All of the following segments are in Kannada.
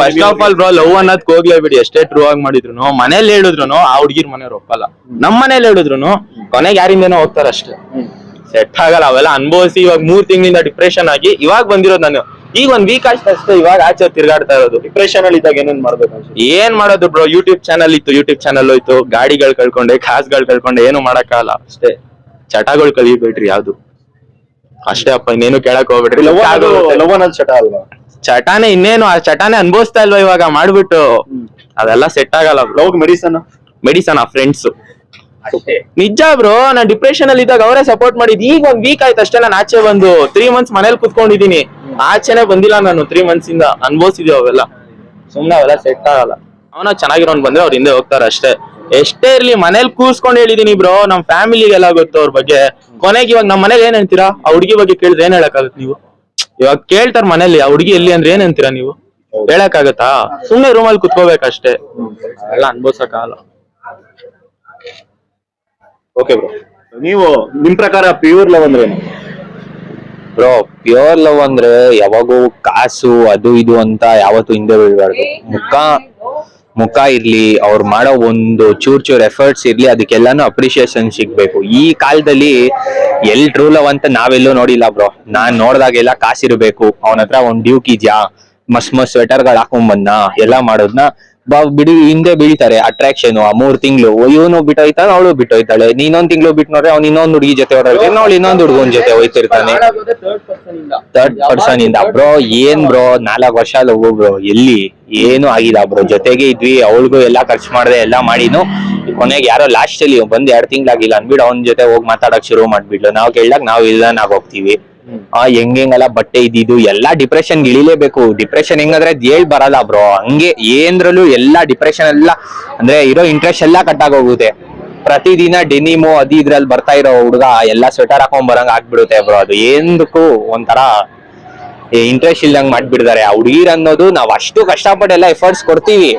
First of all bro love ಅನ್ನೋದ್ ಹೋಗ್ಲೇಬಿಡಿ ಎಷ್ಟೇ ಟ್ರೂ ಆಗಿ ಮಾಡಿದ್ರು ಮನೇಲಿ ಹೇಳಿದ್ರು ಆ ಹುಡುಗಿರ್ ಮನೆಯವ್ರು ಒಪ್ಪಲ್ಲ. ನಮ್ ಮನೇಲಿ ಹೇಳಿದ್ರು ಕೊನೆಗೆ ಯಾರಿಂದೇನೋ ಹೋಗ್ತಾರ ಅಷ್ಟೇ. ಸೆಟ್ ಆಗಲ್ಲ ಅವೆಲ್ಲ ಅನುಭವಿಸಿ ಇವಾಗ ಮೂರ್ ತಿಂಗಳಿಂದ ಡಿಪ್ರೆಷನ್ ಆಗಿ ಇವಾಗ ಬಂದಿರೋದು ನಾನು. ಈಗ ಒಂದ್ ವೀಕ್ ಆಯ್ತು ಅಷ್ಟೇ ಇವಾಗ ಆಚೆ ತಿರ್ಗಾಡ್ತಾ ಇರೋದು. ಡಿಪ್ರೆಷನ್ ಅಲ್ಲಿ ಇದ್ದಾಗ ಏನೇನ್ ಮಾಡ್ಬೇಕು ಏನ್ ಮಾಡೋದು ಬ್ರೋ ಯೂಟ್ಯೂಬ್ ಚಾನಲ್ ಇತ್ತು ಯೂಟ್ಯೂಬ್ ಚಾನಲ್ ಹೋಯ್ತು. ಗಾಡಿಗಳು ಕಳ್ಕೊಂಡೆ ಕಾಸ್ಗಳು ಕಳ್ಕೊಂಡೆ ಏನು ಮಾಡಕ್ಕಾಗಲ್ಲ. ಅಷ್ಟೇ. ಚಟಗಳು ಕಲಿಬೇಡ್ರಿ ಯಾವ್ದು. ಅಷ್ಟೇ ಅಪ್ಪ ಇನ್ನೇನು ಕೇಳಕ್ ಹೋಗ್ಬಿಡ್ರಿ. ಲವ್ ಅನ್ನೋದು ಚಟ ಅಲ್ವಾ? ಚಟಾನೆ ಇನ್ನೇನು ಆ ಚಟಾನೆ ಅನ್ಭವಿಸ್ತಾ ಇಲ್ವಾ ಇವಾಗ? ಮಾಡ್ಬಿಟ್ಟು ಅದೆಲ್ಲ ಸೆಟ್ ಆಗಲ್ಲ ಲವ್ ಮೆಡಿಸನ್? ಮೆಡಿಸನ್ ಆ ಫ್ರೆಂಡ್ಸ್ ನಿಜ ಬ್ರೋ ನಾನ್ ಡಿಪ್ರೆಷನ್ ಅಲ್ಲಿ ಇದ್ದಾಗ ಅವರೇ ಸಪೋರ್ಟ್ ಮಾಡಿದ್. ಈಗ ಒಂದ್ ವೀಕ್ ಆಯ್ತು ಅಷ್ಟೇ ನಾನು ಆಚೆ ಬಂದು ತ್ರೀ ಮಂತ್ಸ್ ಮನೇಲಿ ಕುತ್ಕೊಂಡಿದೀನಿ. ಆಚೆನೆ ಬಂದಿಲ್ಲ ನಾನು ತ್ರೀ ಮಂತ್ಸ್ ಇಂದ. ಅನ್ಭವಿಸಿದೀವಿ ಅವೆಲ್ಲ? ಸುಮ್ನೆ ಅವೆಲ್ಲ ಸೆಟ್ ಆಗಲ್ಲ. ಅವನ ಚೆನ್ನಾಗಿರೋನ್ ಬಂದ್ರೆ ಅವ್ರ ಹಿಂದೆ ಹೋಗ್ತಾರ ಅಷ್ಟೇ. ಎಷ್ಟೇ ಇರ್ಲಿ ಮನೇಲಿ ಕೂರ್ಸ್ಕೊಂಡು ಹೇಳಿದೀನಿ ಬ್ರೋ ನಮ್ ಫ್ಯಾಮಿಲಿಗೆಲ್ಲ ಗೊತ್ತು ಅವ್ರ ಬಗ್ಗೆ. ಕೊನೆಗೆ ಇವಾಗ ನಮ್ ಮನೇಲಿ ಏನ್ ಹೇಳ್ತೀರಾ? ಆ ಹುಡುಗಿ ಬಗ್ಗೆ ಕೇಳಿದ್ರೆ ಏನ್ ಹೇಳಕ್ಕಾಗತ್ತೆ ನೀವು? ಇವಾಗ ಕೇಳ್ತಾರ ಮನೇಲಿ ಆ ಹುಡುಗಿ ಎಲ್ಲಿ ಅಂದ್ರೆ ಏನ್ ಅಂತೀರಾ ನೀವು? ಹೇಳಕ್ಕಾಗತ್ತಾ? ಸುಮ್ನೆ ರೂಮಲ್ಲಿ ಕುತ್ಕೋಬೇಕಷ್ಟೇ. ಎಲ್ಲ ಅನ್ಭವ್ಸಕ್ಕಾಗಲ್ಲ. ಓಕೆ ಬ್ರೋ ನೀವು ನಿಮ್ ಪ್ರಕಾರ ಪ್ಯೂರ್ ಲವ್ ಅಂದ್ರೆ ಏನು? ಬ್ರೋ ಪ್ಯೂರ್ ಲವ್ ಅಂದ್ರೆ ಯಾವಾಗೂ ಕಾಸು ಅದು ಇದು ಅಂತ ಯಾವತ್ತು ಹಿಂದೆ ಬೀಳ್ಬಾರ್ದು. ಮುಖ ಮುಖ ಇರ್ಲಿ, ಅವ್ರು ಮಾಡೋ ಒಂದು ಚೂರ್ ಚೂರ್ ಎಫರ್ಟ್ಸ್ ಇರ್ಲಿ, ಅದಕ್ಕೆಲ್ಲಾನು ಅಪ್ರಿಷಿಯೇಷನ್ ಸಿಗ್ಬೇಕು. ಈ ಕಾಲದಲ್ಲಿ ಎಲ್ ಟ್ರೂ ಲವ್ ಅಂತ ನಾವೆಲ್ಲೂ ನೋಡಿಲ್ಲ ಬ್ರೋ ನಾನ್ ನೋಡ್ದಾಗೆಲ್ಲ ಕಾಸಿರ್ಬೇಕು. ಅವನ ಹತ್ರ ಒಂದ್ ಡ್ಯೂಕ್ ಇದ್ಯಾ ಮಸ್ ಸ್ವೆಟರ್ ಸ್ವೆಟರ್ಗಳು ಹಾಕೊಂಡ್ ಬಂದ ಎಲ್ಲಾ ಮಾಡೋದ್ನ ಬಿಡಿ, ಹಿಂದೆ ಬೀಳ್ತಾರೆ ಅಟ್ರಾಕ್ಷನ್ ಆ ಮೂರ್ ತಿಂಗಳು. ಇವನು ಬಿಟ್ಟೋಯ್ತಾನೆ, ಅವಳು ಬಿಟ್ಟೋಯ್ತಾಳೆ. ನೀನೊಂದ್ ತಿಂಗಳು ಬಿಟ್ಟು ನೋಡ್ರೆ ಅವ್ನು ಇನ್ನೊಂದ್ ಹುಡುಗಿ ಜೊತೆ ಹೊರಡ್ತಾನೆ ಅವಳು ಇನ್ನೊಂದ್ ಹುಡುಗನ್ ಜೊತೆ ಹೋಯ್ತಿರ್ತಾನೆ. ಥರ್ಡ್ ಪರ್ಸನ್ ಇಂದ. ಬ್ರೋ ಏನ್ ಬ್ರೋ ನಾಲ್ಕ್ ವರ್ಷ ಲವ್ ಬ್ರೋ ಎಲ್ಲಿ? ಏನು ಆಗಿಲ್ಲ ಬ್ರೋ ಜೊತೆಗೆ ಇದ್ವಿ, ಅವಳಿಗೂ ಎಲ್ಲಾ ಖರ್ಚು ಮಾಡ್ದೆ, ಎಲ್ಲಾ ಮಾಡಿನು ಕೊನೆಗೆ ಯಾರೋ ಲಾಸ್ಟ್ ಅಲ್ಲಿ ಬಂದ್ ಎರಡ್ ತಿಂಗ್ಳಾಗಿಲ್ಲ ಅನ್ಬಿಡ ಅವ್ನ ಜೊತೆ ಹೋಗಿ ಮಾತಾಡಕ್ ಶುರು ಮಾಡ್ಬಿಡ್ಲು ನಾವ್ ಕೇಳ್ದಾಗ ನಾವ್ ಇಲ್ಲ ಆಗ್ ಹೋಗ್ತೀವಿ. ಆ ಹೆಂಗೆಲ್ಲ ಬಟ್ಟೆ ಇದ್ದಿದ್ದು ಎಲ್ಲಾ ಡಿಪ್ರೆಷನ್ ಇಳಿಲೇಬೇಕು. ಡಿಪ್ರೆಷನ್ ಹೆಂಗಂದ್ರೆ ಹೇಳ್ ಬರಲ್ಲ ಬ್ರೋ ಹಂಗೆ ಏನ್ರಲ್ಲೂ ಎಲ್ಲಾ ಡಿಪ್ರೆಷನ್ ಎಲ್ಲ ಅಂದ್ರೆ ಇರೋ ಇಂಟ್ರೆಸ್ಟ್ ಎಲ್ಲಾ ಕಟ್ ಆಗೋಗುತ್ತೆ ಪ್ರತಿದಿನ ಡೆನಿಮು ಅದಿ ಇದ್ರಲ್ಲಿ ಬರ್ತಾ ಇರೋ ಹುಡುಗ ಎಲ್ಲಾ ಸ್ವೆಟರ್ ಹಾಕೊಂಡ್ ಬರಂಗ್ ಆಗ್ಬಿಡುತ್ತೆ ಬ್ರೋ ಅದು ಏನಕ್ಕೂ ಒಂಥರ ಇಂಟ್ರೆಸ್ಟ್ ಇಲ್ದಂಗ್ ಮಾಡ್ಬಿಡ್ತಾರೆ. ಆ ಹುಡುಗಿರ್ ಅನ್ನೋದು ನಾವ್ ಅಷ್ಟು ಕಷ್ಟಪಟ್ಟು ಎಲ್ಲ ಎಫರ್ಟ್ಸ್ ಕೊಡ್ತೀವಿ.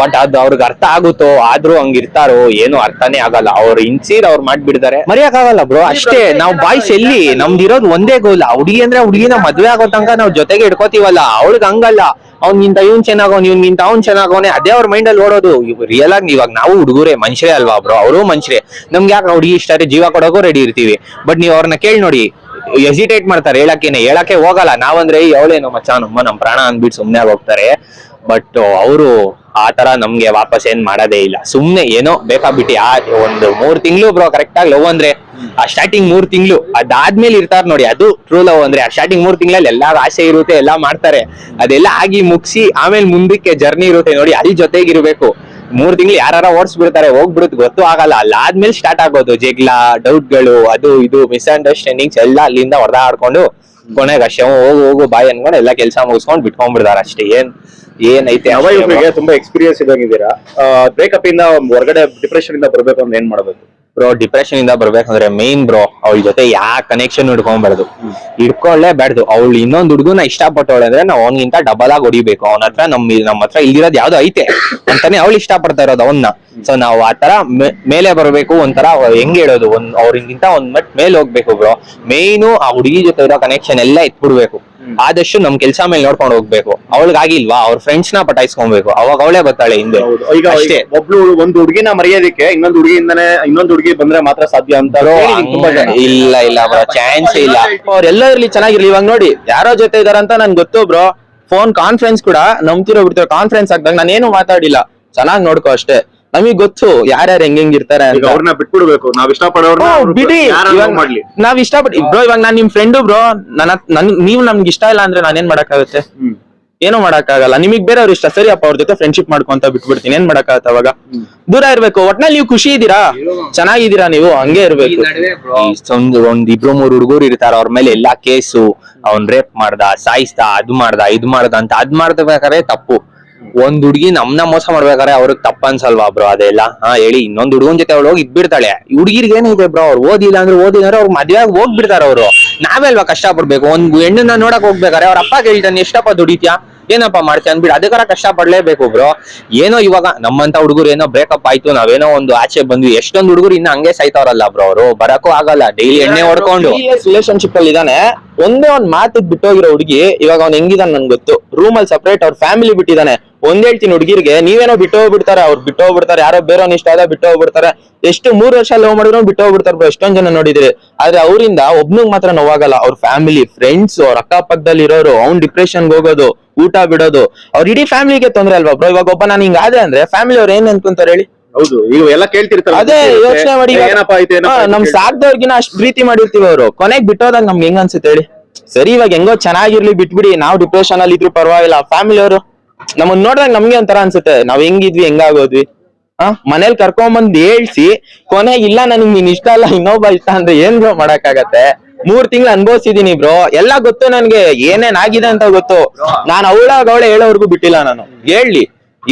ಬಟ್ ಅದು ಅವ್ರಿಗೆ ಅರ್ಥ ಆಗುತ್ತೋ ಆದ್ರೂ ಹಂಗಿರ್ತಾರೋ ಏನು ಅರ್ಥನೇ ಆಗಲ್ಲ. ಅವ್ರು ಇನ್ಸೀರ್ ಅವ್ರು ಮಾಡ್ಬಿಡ್ತಾರೆ. ಮರೆಯಕ್ ಆಗಲ್ಲ ಬ್ರೋ ಅಷ್ಟೇ ನಾವು ಬಾಯ್ಸ್ ಎಲ್ಲಿ ನಮ್ದಿರೋದು ಒಂದೇ ಗೋಲ್ ಹುಡುಗಿ ಅಂದ್ರೆ ಹುಡುಗಿನ ಮದ್ವೆ ಆಗೋ ತನಕ ನಾವು ಜೊತೆಗೆ ಇಟ್ಕೋತೀವಲ್ಲ ಅವ್ಳಿಗೆ ಹಂಗಲ್ಲ. ಅವ್ನಿಗಿಂತ ಇವ್ನ್ ಚೆನ್ನಾಗವನ್ ಇವ್ನಿಗಿಂತ ಅವ್ನ್ ಚೆನ್ನಾಗವನೆ ಅದೇ ಅವ್ರ ಮೈಂಡ್ ಅಲ್ಲಿ ಓಡೋದು. ರಿಯಲ್ ಆಗಿ ಇವಾಗ ನಾವು ಹುಡುಗರೇ ಮನುಷ್ಯರೇ ಅಲ್ವಾ ಬ್ರೋ? ಅವರು ಮನುಷ್ಯರೇ. ನಮ್ಗೆ ಯಾಕೆ ಹುಡುಗಿ ಇಷ್ಟ ಜೀವ ಕೊಡೋಕು ರೆಡಿ ಇರ್ತೀವಿ. ಬಟ್ ನೀವು ಅವ್ರನ್ನ ಕೇಳಿ ನೋಡಿ ಎಸಿಟೇಟ್ ಮಾಡ್ತಾರೆ ಹೇಳಕ್ಕೇನೆ ಹೇಳಕ್ಕೆ ಹೋಗಲ್ಲ. ನಾವಂದ್ರೆ ಅವಳೇನೋ ಮಚ್ಚ ನಮ್ಮ ನಮ್ಮ ಪ್ರಾಣ ಅಂದ್ಬಿಟ್ಟು ಸುಮ್ಮನೆ ಹೋಗ್ತಾರೆ. ಬಟ್ ಅವರು ಆ ತರ ನಮ್ಗೆ ವಾಪಸ್ ಏನ್ ಮಾಡೋದೇ ಇಲ್ಲ. ಸುಮ್ನೆ ಏನೋ ಬೇಕಾಗ್ಬಿಟ್ಟಿ ಆ ಒಂದು ಮೂರ್ ತಿಂಗಳು ಬ್ರೋ ಕರೆಕ್ಟ್ ಆಗಿ ಲವ್ ಅಂದ್ರೆ, ಆ ಸ್ಟಾರ್ಟಿಂಗ್ ಮೂರ್ ತಿಂಗಳು, ಅದಾದ್ಮೇಲೆ ಇರ್ತಾರ ನೋಡಿ, ಅದು ಟ್ರೂ ಲವ್ ಅಂದ್ರೆ, ಆ ಸ್ಟಾರ್ಟಿಂಗ್ ಮೂರ್ ತಿಂಗಳಲ್ಲಿ ಎಲ್ಲಾ ಆಸೆ ಇರುತ್ತೆ, ಎಲ್ಲಾ ಮಾಡ್ತಾರೆ. ಅದೆಲ್ಲ ಆಗಿ ಮುಗಿಸಿ, ಆಮೇಲೆ ಮುಂದಕ್ಕೆ ಜರ್ನಿ ಇರುತ್ತೆ ನೋಡಿ, ಅಲ್ಲಿ ಜೊತೆಗಿರ್ಬೇಕು. ಮೂರ್ ತಿಂಗಳು ಯಾರ ಓಡಿಸ್ಬಿಡ್ತಾರೆ, ಹೋಗ್ಬಿಡುತ್ತೆ, ಗೊತ್ತು ಆಗಲ್ಲ. ಅಲ್ಲಾದ್ಮೇಲೆ ಸ್ಟಾರ್ಟ್ ಆಗೋದು, ಜಗಳ ಡೌಟ್ಗಳು ಅದು ಇದು ಮಿಸ್ಅಂಡರ್ಸ್ಟ್ಯಾಂಡಿಂಗ್ಸ್ ಎಲ್ಲ ಅಲ್ಲಿಂದ ಹೊಡೆದಾಡ್ಕೊಂಡು, ಕೊನೆಗೆ ಅಷ್ಟೇ ಹೋಗು ಹೋಗು, ಬಾಯ್ ಅನ್ಕೊಂಡು ಎಲ್ಲ ಕೆಲಸ ಮುಗಿಸ್ಕೊಂಡು ಬಿಟ್ಕೊಂಡ್ಬಿಡ್ತಾರೆ ಅಷ್ಟೇ ಏನ್ ಏನೈತೆ ಅವಳಿಗೆ ತುಂಬಾ ಎಕ್ಸ್ಪೀರಿಯನ್ಸ್ ಇದ್ದಂಗಿದ್ದೀರಾ? ಬ್ರೇಕಪ್ ಇಂದ ಹೊರಗಡೆ ಡಿಪ್ರೆಷನ್ ಇಂದ ಬರ್ಬೇಕು ಅಂದ್ರೆ ಏನ್ ಮಾಡಬೇಕು? ಬ್ರೋ ಡಿಪ್ರೆಷನ್ ಇಂದ ಬರ್ಬೇಕಂದ್ರೆ ಮೇನ್ ಬ್ರೋ ಅವಳ ಜೊತೆ ಯಾ ಕನೆಕ್ಷನ್ ಹಿಡ್ಕೊಂಡ್ಬಾರ್ದು ಹಿಡ್ಕೊಳ್ಳೇಬಾರ್ದು ಅವ್ಳು ಇನ್ನೊಂದ್ ಹುಡುಗನ ಇಷ್ಟಪಟ್ಟವಳೆ ಅಂದ್ರೆ ನಾವ್ ಅವನಿಗಿಂತ ಡಬಲ್ ಆಗಿ ಹೊಡಿಬೇಕು. ಅವನ ಹತ್ರ ನಮ್ ನಮ್ಮ ಹತ್ರ ಇಲ್ಲಿರೋದು ಯಾವ್ದು ಐತೆ ಅಂತಾನೆ ಅವಳು ಇಷ್ಟಪಡ್ತಾ ಇರೋದು ಅವನ್ನ ಸೊ ನಾವು ಆ ತರ ಮೇಲೆ ಬರ್ಬೇಕು ಒಂಥರ ಹೆಂಗ್ ಹೇಳೋದು? ಒಂದ್ ಅವ್ರಿಗಿಂತ ಒಂದ್ ಮಟ್ ಮೇಲೆ ಹೋಗ್ಬೇಕು ಬ್ರೋ ಮೇಯ್ನು ಆ ಹುಡುಗಿ ಜೊತೆ ಇರೋ ಕನೆಕ್ಷನ್ ಎಲ್ಲ ಎತ್ಬಿಡ್ಬೇಕು. ಆದಷ್ಟು ನಮ್ ಕೆಲ್ಸ ಮೇಲೆ ನೋಡ್ಕೊಂಡು ಹೋಗ್ಬೇಕು. ಅವಳಿಗಾಗಿಲ್ವಾ ಅವ್ರ ಫ್ರೆಂಡ್ಸ್ನ ಪಟಾಯಿಸ್ಕೊಬೇಕು. ಅವಾಗ ಅವಳೇ ಬರ್ತಾಳೆ ಹಿಂದೆ. ಈಗ ಅಷ್ಟೇ. ಒಬ್ಳು ಒಂದ್ ಹುಡುಗಿನ ಮರೆಯೋದಕ್ಕೆ ಇನ್ನೊಂದ್ ಹುಡುಗಿಯಿಂದನೇ ಇನ್ನೊಂದ್ ಹುಡುಗಿ ಬಂದ್ರೆ ಮಾತ್ರ ಸಾಧ್ಯ ಅಂತ ಬ್ರೋ ತುಂಬಾ ಜನ. ಇಲ್ಲ ಇಲ್ಲ ಬ್ರೋ ಚಾನ್ಸ್ ಇಲ್ಲ. ಅವ್ರೆಲ್ಲರಲ್ಲಿ ಚೆನ್ನಾಗಿರ್ಲಿ. ಇವಾಗ ನೋಡಿ ಯಾರೋ ಜೊತೆ ಇದಾರಂತ ನನ್ ಗೊತ್ತು ಬ್ರೋ ಫೋನ್ ಕಾನ್ಫರೆನ್ಸ್ ಕೂಡ ನಂಬ್ತಿರೋ ಬಿಡ್ತಿರೋ ಕಾನ್ಫರೆನ್ಸ್ ಹಾಕ್ದಾಗ ನಾನೇನು ಮಾತಾಡಿಲ್ಲ. ಚೆನ್ನಾಗ್ ನೋಡ್ಕೋ ಅಷ್ಟೇ. ನಮಗ್ ಗೊತ್ತು ಯಾರ್ಯಾರು ಹೆಂಗ್ ಹೆಂಗ್ ಇರ್ತಾರೆ ಈಗ ಅವ್ರನ್ನ ಬಿಟ್ಬಿಡ್ಬೇಕು. ನಾವ್ ಇಷ್ಟಪಡೋರ್ನ ಬ್ರೋ, ಅವ್ರು ಬಿಡಿ. ಇವಾಗ ಮಾಡ್ಲಿ. ನಾವ್ ಇಷ್ಟಪಟ್ಟು ಬ್ರೋ ಇವಾಗ ನಾನ್ ನಿಮ್ ಫ್ರೆಂಡು ಬ್ರೋ ನನ್ನ ನನ್ ನೀವ್ ನಮ್ಗೆ ಇಷ್ಟ ಇಲ್ಲ ಅಂದ್ರೆ ನಾನೇನ್ ಮಾಡಕ್ಕಾಗತ್ತೆ? ಏನು ಮಾಡಕ್ಕಾಗಲ್ಲ. ನಿಮಗ್ ಬೇರೆಯವ್ರ ಇಷ್ಟ. ಸರಿ ಅಪ್ಪ ಅವ್ರ ಜೊತೆ ಫ್ರೆಂಡ್ಶಿಪ್ ಮಾಡ್ಕೊಂತ ಬಿಟ್ಬಿಡ್ತೀನಿ. ಏನ್ ಮಾಡಕ್ಕಾಗತ್ತ ಅವಾಗ? ದೂರ ಇರ್ಬೇಕು. ಒಟ್ನಲ್ಲಿ ನೀವು ಖುಷಿ ಇದೀರಾ ಚೆನ್ನಾಗಿದ್ದೀರಾ ನೀವು? ಹಂಗೆ ಇರ್ಬೇಕು. ಒಂದ್ ಒಂದ್ ಇಬ್ರು ಮೂರು ಹುಡುಗರು ಇರ್ತಾರ. ಅವ್ರ ಮೇಲೆ ಎಲ್ಲಾ ಕೇಸು. ಅವ್ನ್ ರೇಪ್ ಮಾಡ್ದ ಸಾಯಿಸ್ದ ಅದ್ ಮಾಡ್ದ ಇದ್ ಮಾಡ್ದ ಅಂತ ಅದ್ ಮಾಡ್ಬೇಕಾದ್ರೆ ತಪ್ಪು. ಒಂದ್ ಹುಡುಗಿ ನಮ್ನ ಮೋಸ ಮಾಡ್ಬೇಕಾರೆ ಅವ್ರಿಗೆ ತಪ್ಪನ್ಸಲ್ವಾ ಬ್ರೋ ಅದೆಲ್ಲ? ಹಾ, ಹೇಳಿ. ಇನ್ನೊಂದ್ ಹುಡುಗನ್ ಜೊತೆ ಅವ್ಳು ಹೋಗಿ ಇದ್ಬಿಡ್ತಾಳೆ. ಹುಡುಗಿರ್ಗೆ ಏನಿದೆ ಬ್ರೋ ಅವ್ರು ಓದಿಲ್ಲ ಅಂದ್ರೆ ಓದಿಲ್ಲ ಅಂದ್ರೆ ಅವ್ರ ಮದ್ವೆ ಹೋಗ್ಬಿಡ್ತಾರ ಅವ್ರು. ನಾವೇ ಅಲ್ವಾ ಕಷ್ಟ ಪಡ್ಬೇಕು ಒಂದ್ ಹೆಣ್ಣನ್ನ ನೋಡಕ್ ಹೋಗ್ಬೇಕಾರೆ ಅವ್ರ ಅಪ್ಪ ಕೇಳ್ತಾನೆ, ಎಷ್ಟಪ್ಪ ದುಡಿತ್ಯಾ? ಏನಪ್ಪ ಮಾಡ್ತೀಯ? ಅಂದ್ಬಿಟ್ಟು ಅದಕ್ಕಾರ ಕಷ್ಟ ಪಡ್ಲೇಬೇಕು ಬ್ರೋ ಏನೋ ಇವಾಗ ನಮ್ಮಂತ ಹುಡುಗರು ಏನೋ ಬ್ರೇಕಪ್ ಆಯ್ತು, ನಾವೇನೋ ಒಂದು ಆಚೆ ಬಂದ್ವಿ. ಎಷ್ಟೊಂದ್ ಹುಡುಗರು ಇನ್ನ ಹಂಗೆ ಸಾಯ್ತಾವ್ರಲ್ಲ ಬ್ರೋ ಅವರು. ಬರಕ್ಕೂ ಆಗಲ್ಲ. ಡೈಲಿ ಎಣ್ಣೆ ಹೊಡ್ಕೊಂಡು. ರಿಲೇಶನ್ಶಿಪ್ ಅಲ್ಲಿ ಇದಾನೆ ಒಂದೇ ಒಂದ್ ಮಾತಿದ್ ಬಿಟ್ಟೋಗಿರೋ ಹುಡುಗಿ ಇವಾಗ ಅವ್ನ್ ಹೆಂಗಿದಾನೆ ನನ್ಗೆ ಗೊತ್ತು. ರೂಮ್ ಅಲ್ಲಿ ಸಪರೇಟ್ ಅವ್ರ ಫ್ಯಾಮಿಲಿ ಬಿಟ್ಟಿದ್ದಾನೆ ಒಂದ್ ಹೇಳ್ತೀನಿ ಹುಡುಗಿರಿಗೆ, ನೀವೇನೋ ಬಿಟ್ಟು ಹೋಗ್ಬಿಡ್ತಾರೆ ಅವ್ರು ಬಿಟ್ಟು ಹೋಗ್ಬಿಡ್ತಾರೆ ಯಾರೋ ಬೇರೆ ಇಷ್ಟ ಆದ ಬಿಟ್ಟು ಹೋಗ್ಬಿಡ್ತಾರೆ ಎಷ್ಟು ಮೂರ್ ವರ್ಷ ಲವ್ ಮಾಡಿದ್ರು ಬಿಟ್ಟು ಹೋಗ್ಬಿಡ್ತಾರೆ bro. ಎಷ್ಟೊಂದ್ ಜನ ನೋಡಿದ್ರಿ. ಆದ್ರೆ ಅವರಿಂದ ಒಬ್ನಿಗ್ ಮಾತ್ರ ನೋವಾಗಲ್ಲ, ಅವ್ರ ಫ್ಯಾಮಿಲಿ ಫ್ರೆಂಡ್ಸ್ ಅವ್ರ ಅಕ್ಕಪಕ್ಕದಲ್ಲಿ ಇರೋರು, ಅವ್ನ್ ಡಿಪ್ರೆಷನ್ ಹೋಗೋದು, ಊಟ ಬಿಡೋದು. ಅವ್ರ ಇಡೀ ಫ್ಯಾಮಿಲಿಗೆ ತೊಂದ್ರೆ ಅಲ್ವಾ ಬ್ರೋ ಇವಾಗ ಒಬ್ಬ ನಾನು ಹಿಂಗಾದೆ ಅಂದ್ರೆ ಫ್ಯಾಮಿಲಿ ಅವ್ರು ಏನ್ ಅನ್ಕೊಂತಾರೆ ಹೇಳಿ? ಹೌದು ಈಗ ಎಲ್ಲ ಕೇಳ್ತಿರ್ತಾರ ಅದೇ ಯೋಚನೆ ಮಾಡಿ ಇವಾಗ- ಏನಪ್ಪ ಆಯ್ತು ಏನಪ್ಪ ಹಾ, ಆಯ್ತು ನಮ್. ಸಾಕ್ದವ್ರಿಗಿನ ಅಷ್ಟ್ ಪ್ರೀತಿ ಮಾಡಿರ್ತೀವಿ ಅವರು. ಕೊನೆಗ್ ಬಿಟ್ಟೋದಾಗ ನಮ್ಗೆ ಹೆಂಗ್ ಅನ್ಸುತ್ತೆ ಹೇಳಿ? ಸರಿ ಇವಾಗ ಹೆಂಗೋ ಚೆನ್ನಾಗಿರ್ಲಿ ಬಿಟ್ಬಿಡಿ ನಾವು ಡಿಪ್ರೆಷನ್ ಅಲ್ಲಿ ಇದ್ರು ಪರವಾಗಿಲ್ಲ. ಫ್ಯಾಮಿಲಿ ಅವರು ನಮ್ಮನ್ ನೋಡಿದಾಗ ನಮ್ಗೆ ಒಂಥರ ಅನ್ಸುತ್ತೆ. ನಾವ್ ಹೆಂಗಿದ್ವಿ ಹೆಂಗಾಗೋದ್ವಿ? ಆ ಮನೇಲಿ ಕರ್ಕೊಂಬಂದ್ ಹೇಳ್ಸಿ ಕೊನೆಗೆ ಇಲ್ಲ ನನಗ್ ನೀನ್ ಇಷ್ಟ ಅಲ್ಲ ಇನ್ನೊಬ್ಬ ಇಷ್ಟ ಅಂದ್ರೆ ಏನ್ ಬ್ರೋ ಮಾಡಕ್ಕಾಗತ್ತೆ? ಮೂರ್ ತಿಂಗ್ಳು ಅನ್ಭವಿಸಿದೀನಿ ಬ್ರೋ ಎಲ್ಲ ಗೊತ್ತು ನನ್ಗೆ. ಏನೇನ್ ಆಗಿದೆ ಅಂತ ಗೊತ್ತು. ನಾನ್ ಅವಳಾಗ ಅವಳೆ ಹೇಳೋವರೆಗೂ ಬಿಟ್ಟಿಲ್ಲ ನಾನು. ಹೇಳಿ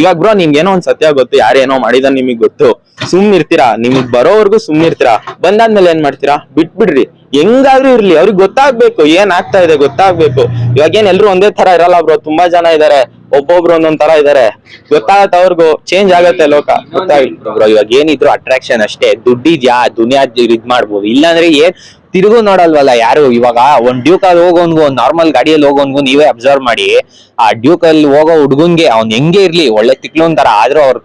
ಇವಾಗ ಬ್ರೋ ನಿಮ್ಗೆ ಏನೋ ಒಂದ್ ಸತ್ಯ ಗೊತ್ತು ಯಾರೇನೋ ಮಾಡಿದ ನಿಮಗ್ ಗೊತ್ತು. ಸುಮ್ನಿರ್ತೀರಾ? ಇರ್ತೀರಾ ನಿಮಗ್ ಬರೋವರ್ಗು ಸುಮ್ನಿರ್ತೀರಾ? ಇರ್ತೀರಾ ಬಂದಾದ್ಮೇಲೆ ಏನ್ ಮಾಡ್ತೀರಾ? ಬಿಟ್ಬಿಡ್ರಿ. ಹೆಂಗಾದ್ರೂ ಇರ್ಲಿ, ಅವ್ರಿಗೆ ಗೊತ್ತಾಗ್ಬೇಕು, ಏನ್ ಆಗ್ತಾ ಇದೆ ಗೊತ್ತಾಗ್ಬೇಕು. ಇವಾಗ ಏನ್ ಎಲ್ರು ಒಂದೇ ತರ ಇರಲ್ಲ ಬ್ರೋ, ತುಂಬಾ ಜನ ಇದಾರೆ, ಒಬ್ಬೊಬ್ರು ಒಂದೊಂದ್ ತರ ಇದಾರೆ. ಗೊತ್ತಾಗತ್ತೆ ಅವ್ರಿಗೂ ಚೇಂಜ್ ಆಗತ್ತೆ ಲೋಕ. ಗೊತ್ತಾಗ್ಲಿ ಬ್ರೋ, ಇವಾಗ ಏನಿದ್ರು ಅಟ್ರಾಕ್ಷನ್ ಅಷ್ಟೇ. ದುಡ್ಡಿದ್ಯಾ? ದುನಿಯಾ ಇದ್ ಮಾಡ್ಬೋದು. ಇಲ್ಲಾಂದ್ರೆ ಏನ್ ತಿರುಗು ನೋಡಲ್ವಲ್ಲ ಯಾರು? ಇವಾಗ ಒಂದ್ ಡ್ಯೂಕ್ ಅಲ್ಲಿ ಹೋಗೋನ್ಗು, ಒಂದ್ ನಾರ್ಮಲ್ ಗಾಡಿಯಲ್ಲಿ ಹೋಗೋನ್ಗು ನೀವೇ ಅಬ್ಸರ್ವ್ ಮಾಡಿ, ಆ ಡ್ಯೂಕ್ ಅಲ್ಲಿ ಹೋಗೋ ಹುಡುಗನ್ಗೆ ಅವ್ನ್ ಹೆಂಗೆ ಇರ್ಲಿ? ಒಳ್ಳೆ ತಿಕ್ಲೋನ್ ಆದ್ರೂ ಅವ್ರ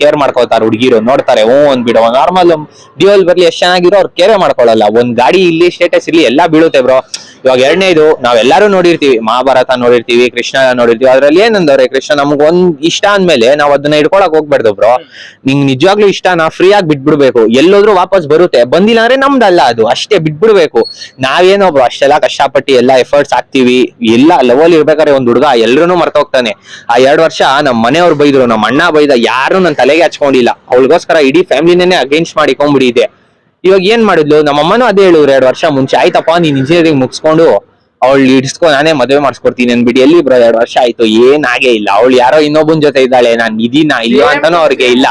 ಕೇರ್ ಮಾಡ್ಕೊತಾರೆ ಹುಡುಗಿರು. ನೋಡ್ತಾರೆ, ಹ್ಞೂ ಒಂದ್ ಬಿಡು ನಾರ್ಮಲ್ ಡ್ಯೂಯಲ್ ಬರ್ಲಿ, ಎಷ್ಟ್ ಚೆನ್ನಾಗಿರೋ ಅವ್ರು ಕೇರೆ ಮಾಡ್ಕೊಳಲ್ಲ. ಒಂದ್ ಗಾಡಿ ಇಲ್ಲಿ ಸ್ಟೇಟಸ್ ಇಲ್ಲಿ ಎಲ್ಲಾ ಬೀಳುತ್ತೆ ಬ್ರೋ ಇವಾಗ ಎರಡನೇದು ನಾವೆಲ್ಲರೂ ನೋಡಿರ್ತೀವಿ, ಮಹಾಭಾರತ ನೋಡಿರ್ತೀವಿ, ಕೃಷ್ಣ ನೋಡಿರ್ತೀವಿ, ಅದ್ರಲ್ಲಿ ಏನಂದವ್ರೆ ಕೃಷ್ಣ ನಮ್ಗೆ ಒಂದ್ ಇಷ್ಟ ಅಂದ್ಮೇಲೆ ನಾವ್ ಅದನ್ನ ಇಟ್ಕೊಳಕ್ ಹೋಗ್ಬಾರ್ದು ಬ್ರೋ ನಿಂಗ್ ನಿಜವಾಗ್ಲೂ ಇಷ್ಟನಾ? ಫ್ರೀ ಆಗಿ ಬಿಟ್ಬಿಡ್ಬೇಕು. ಎಲ್ಲೋದ್ರೂ ವಾಪಸ್ ಬರುತ್ತೆ. ಬಂದಿಲ್ಲ ಅಂದ್ರೆ ನಮ್ದಲ್ಲ ಅದು. ಅಷ್ಟೇ ಬಿಟ್ಬಿಡ್ಬೇಕು. ನಾವೇನೋ ಬ್ರೋ ಅಷ್ಟೆಲ್ಲ ಕಷ್ಟಪಟ್ಟು ಎಲ್ಲ ಎಫರ್ಟ್ಸ್ ಹಾಕ್ತಿವಿ. ಎಲ್ಲ ಲೆವೆಲ್ ಇರ್ಬೇಕಾದ್ರೆ ಒಂದ್ ಹುಡುಗ ಎಲ್ರು ಮರ್ತೋಗ್ತಾನೆ. ಆ ಎರಡ್ ವರ್ಷ ನಮ್ ಮನೆಯವ್ರು ಬೈದ್ರು ನಮ್ಮ ಅಣ್ಣ ಬೈದ ಯಾರು ನನ್ ತಲೆಗೆ ಹಚ್ಕೊಂಡಿಲ್ಲ. ಅವಳಿಗೋಸ್ಕರ ಇಡೀ ಫ್ಯಾಮಿಲಿನೇ ಅಗೇನ್ಸ್ಟ್ ಮಾಡಿಕೊಂಡ್ಬಿಟ್ಟಿದೆ ಇವಾಗ ಏನ್ ಮಾಡಿದ್ಲು? ನಮ್ಮ ಅಮ್ಮನೂ ಅದೇ ಹೇಳಿದ್ರು ಎರಡು ವರ್ಷ ಮುಂಚೆ. ಆಯ್ತಪ್ಪ ನೀನ್ ಇಂಜಿನಿಯರಿಂಗ್ ಮುಗಿಸ್ಕೊಂಡು ಅವಳು ಇಡ್ಸ್ಕೊ ನಾನೇ ಮದುವೆ ಮಾಡಿಸ್ಕೊಡ್ತೀನಿ ಅನ್ಬಿಟ್ಟು ಎಲ್ಲಿ ಬ್ರೋ ಎರಡು ವರ್ಷ ಆಯ್ತು? ಏನ್ ಆಗೇ ಇಲ್ಲ. ಅವಳು ಯಾರೋ ಇನ್ನೊಬ್ಬನ ಜೊತೆ ಇದ್ದಾಳೆ. ನಾನ್ ಇದೀನ ಇಲ್ಲ ಅಂತಾನೂ ಅವ್ರಿಗೆ ಇಲ್ಲ.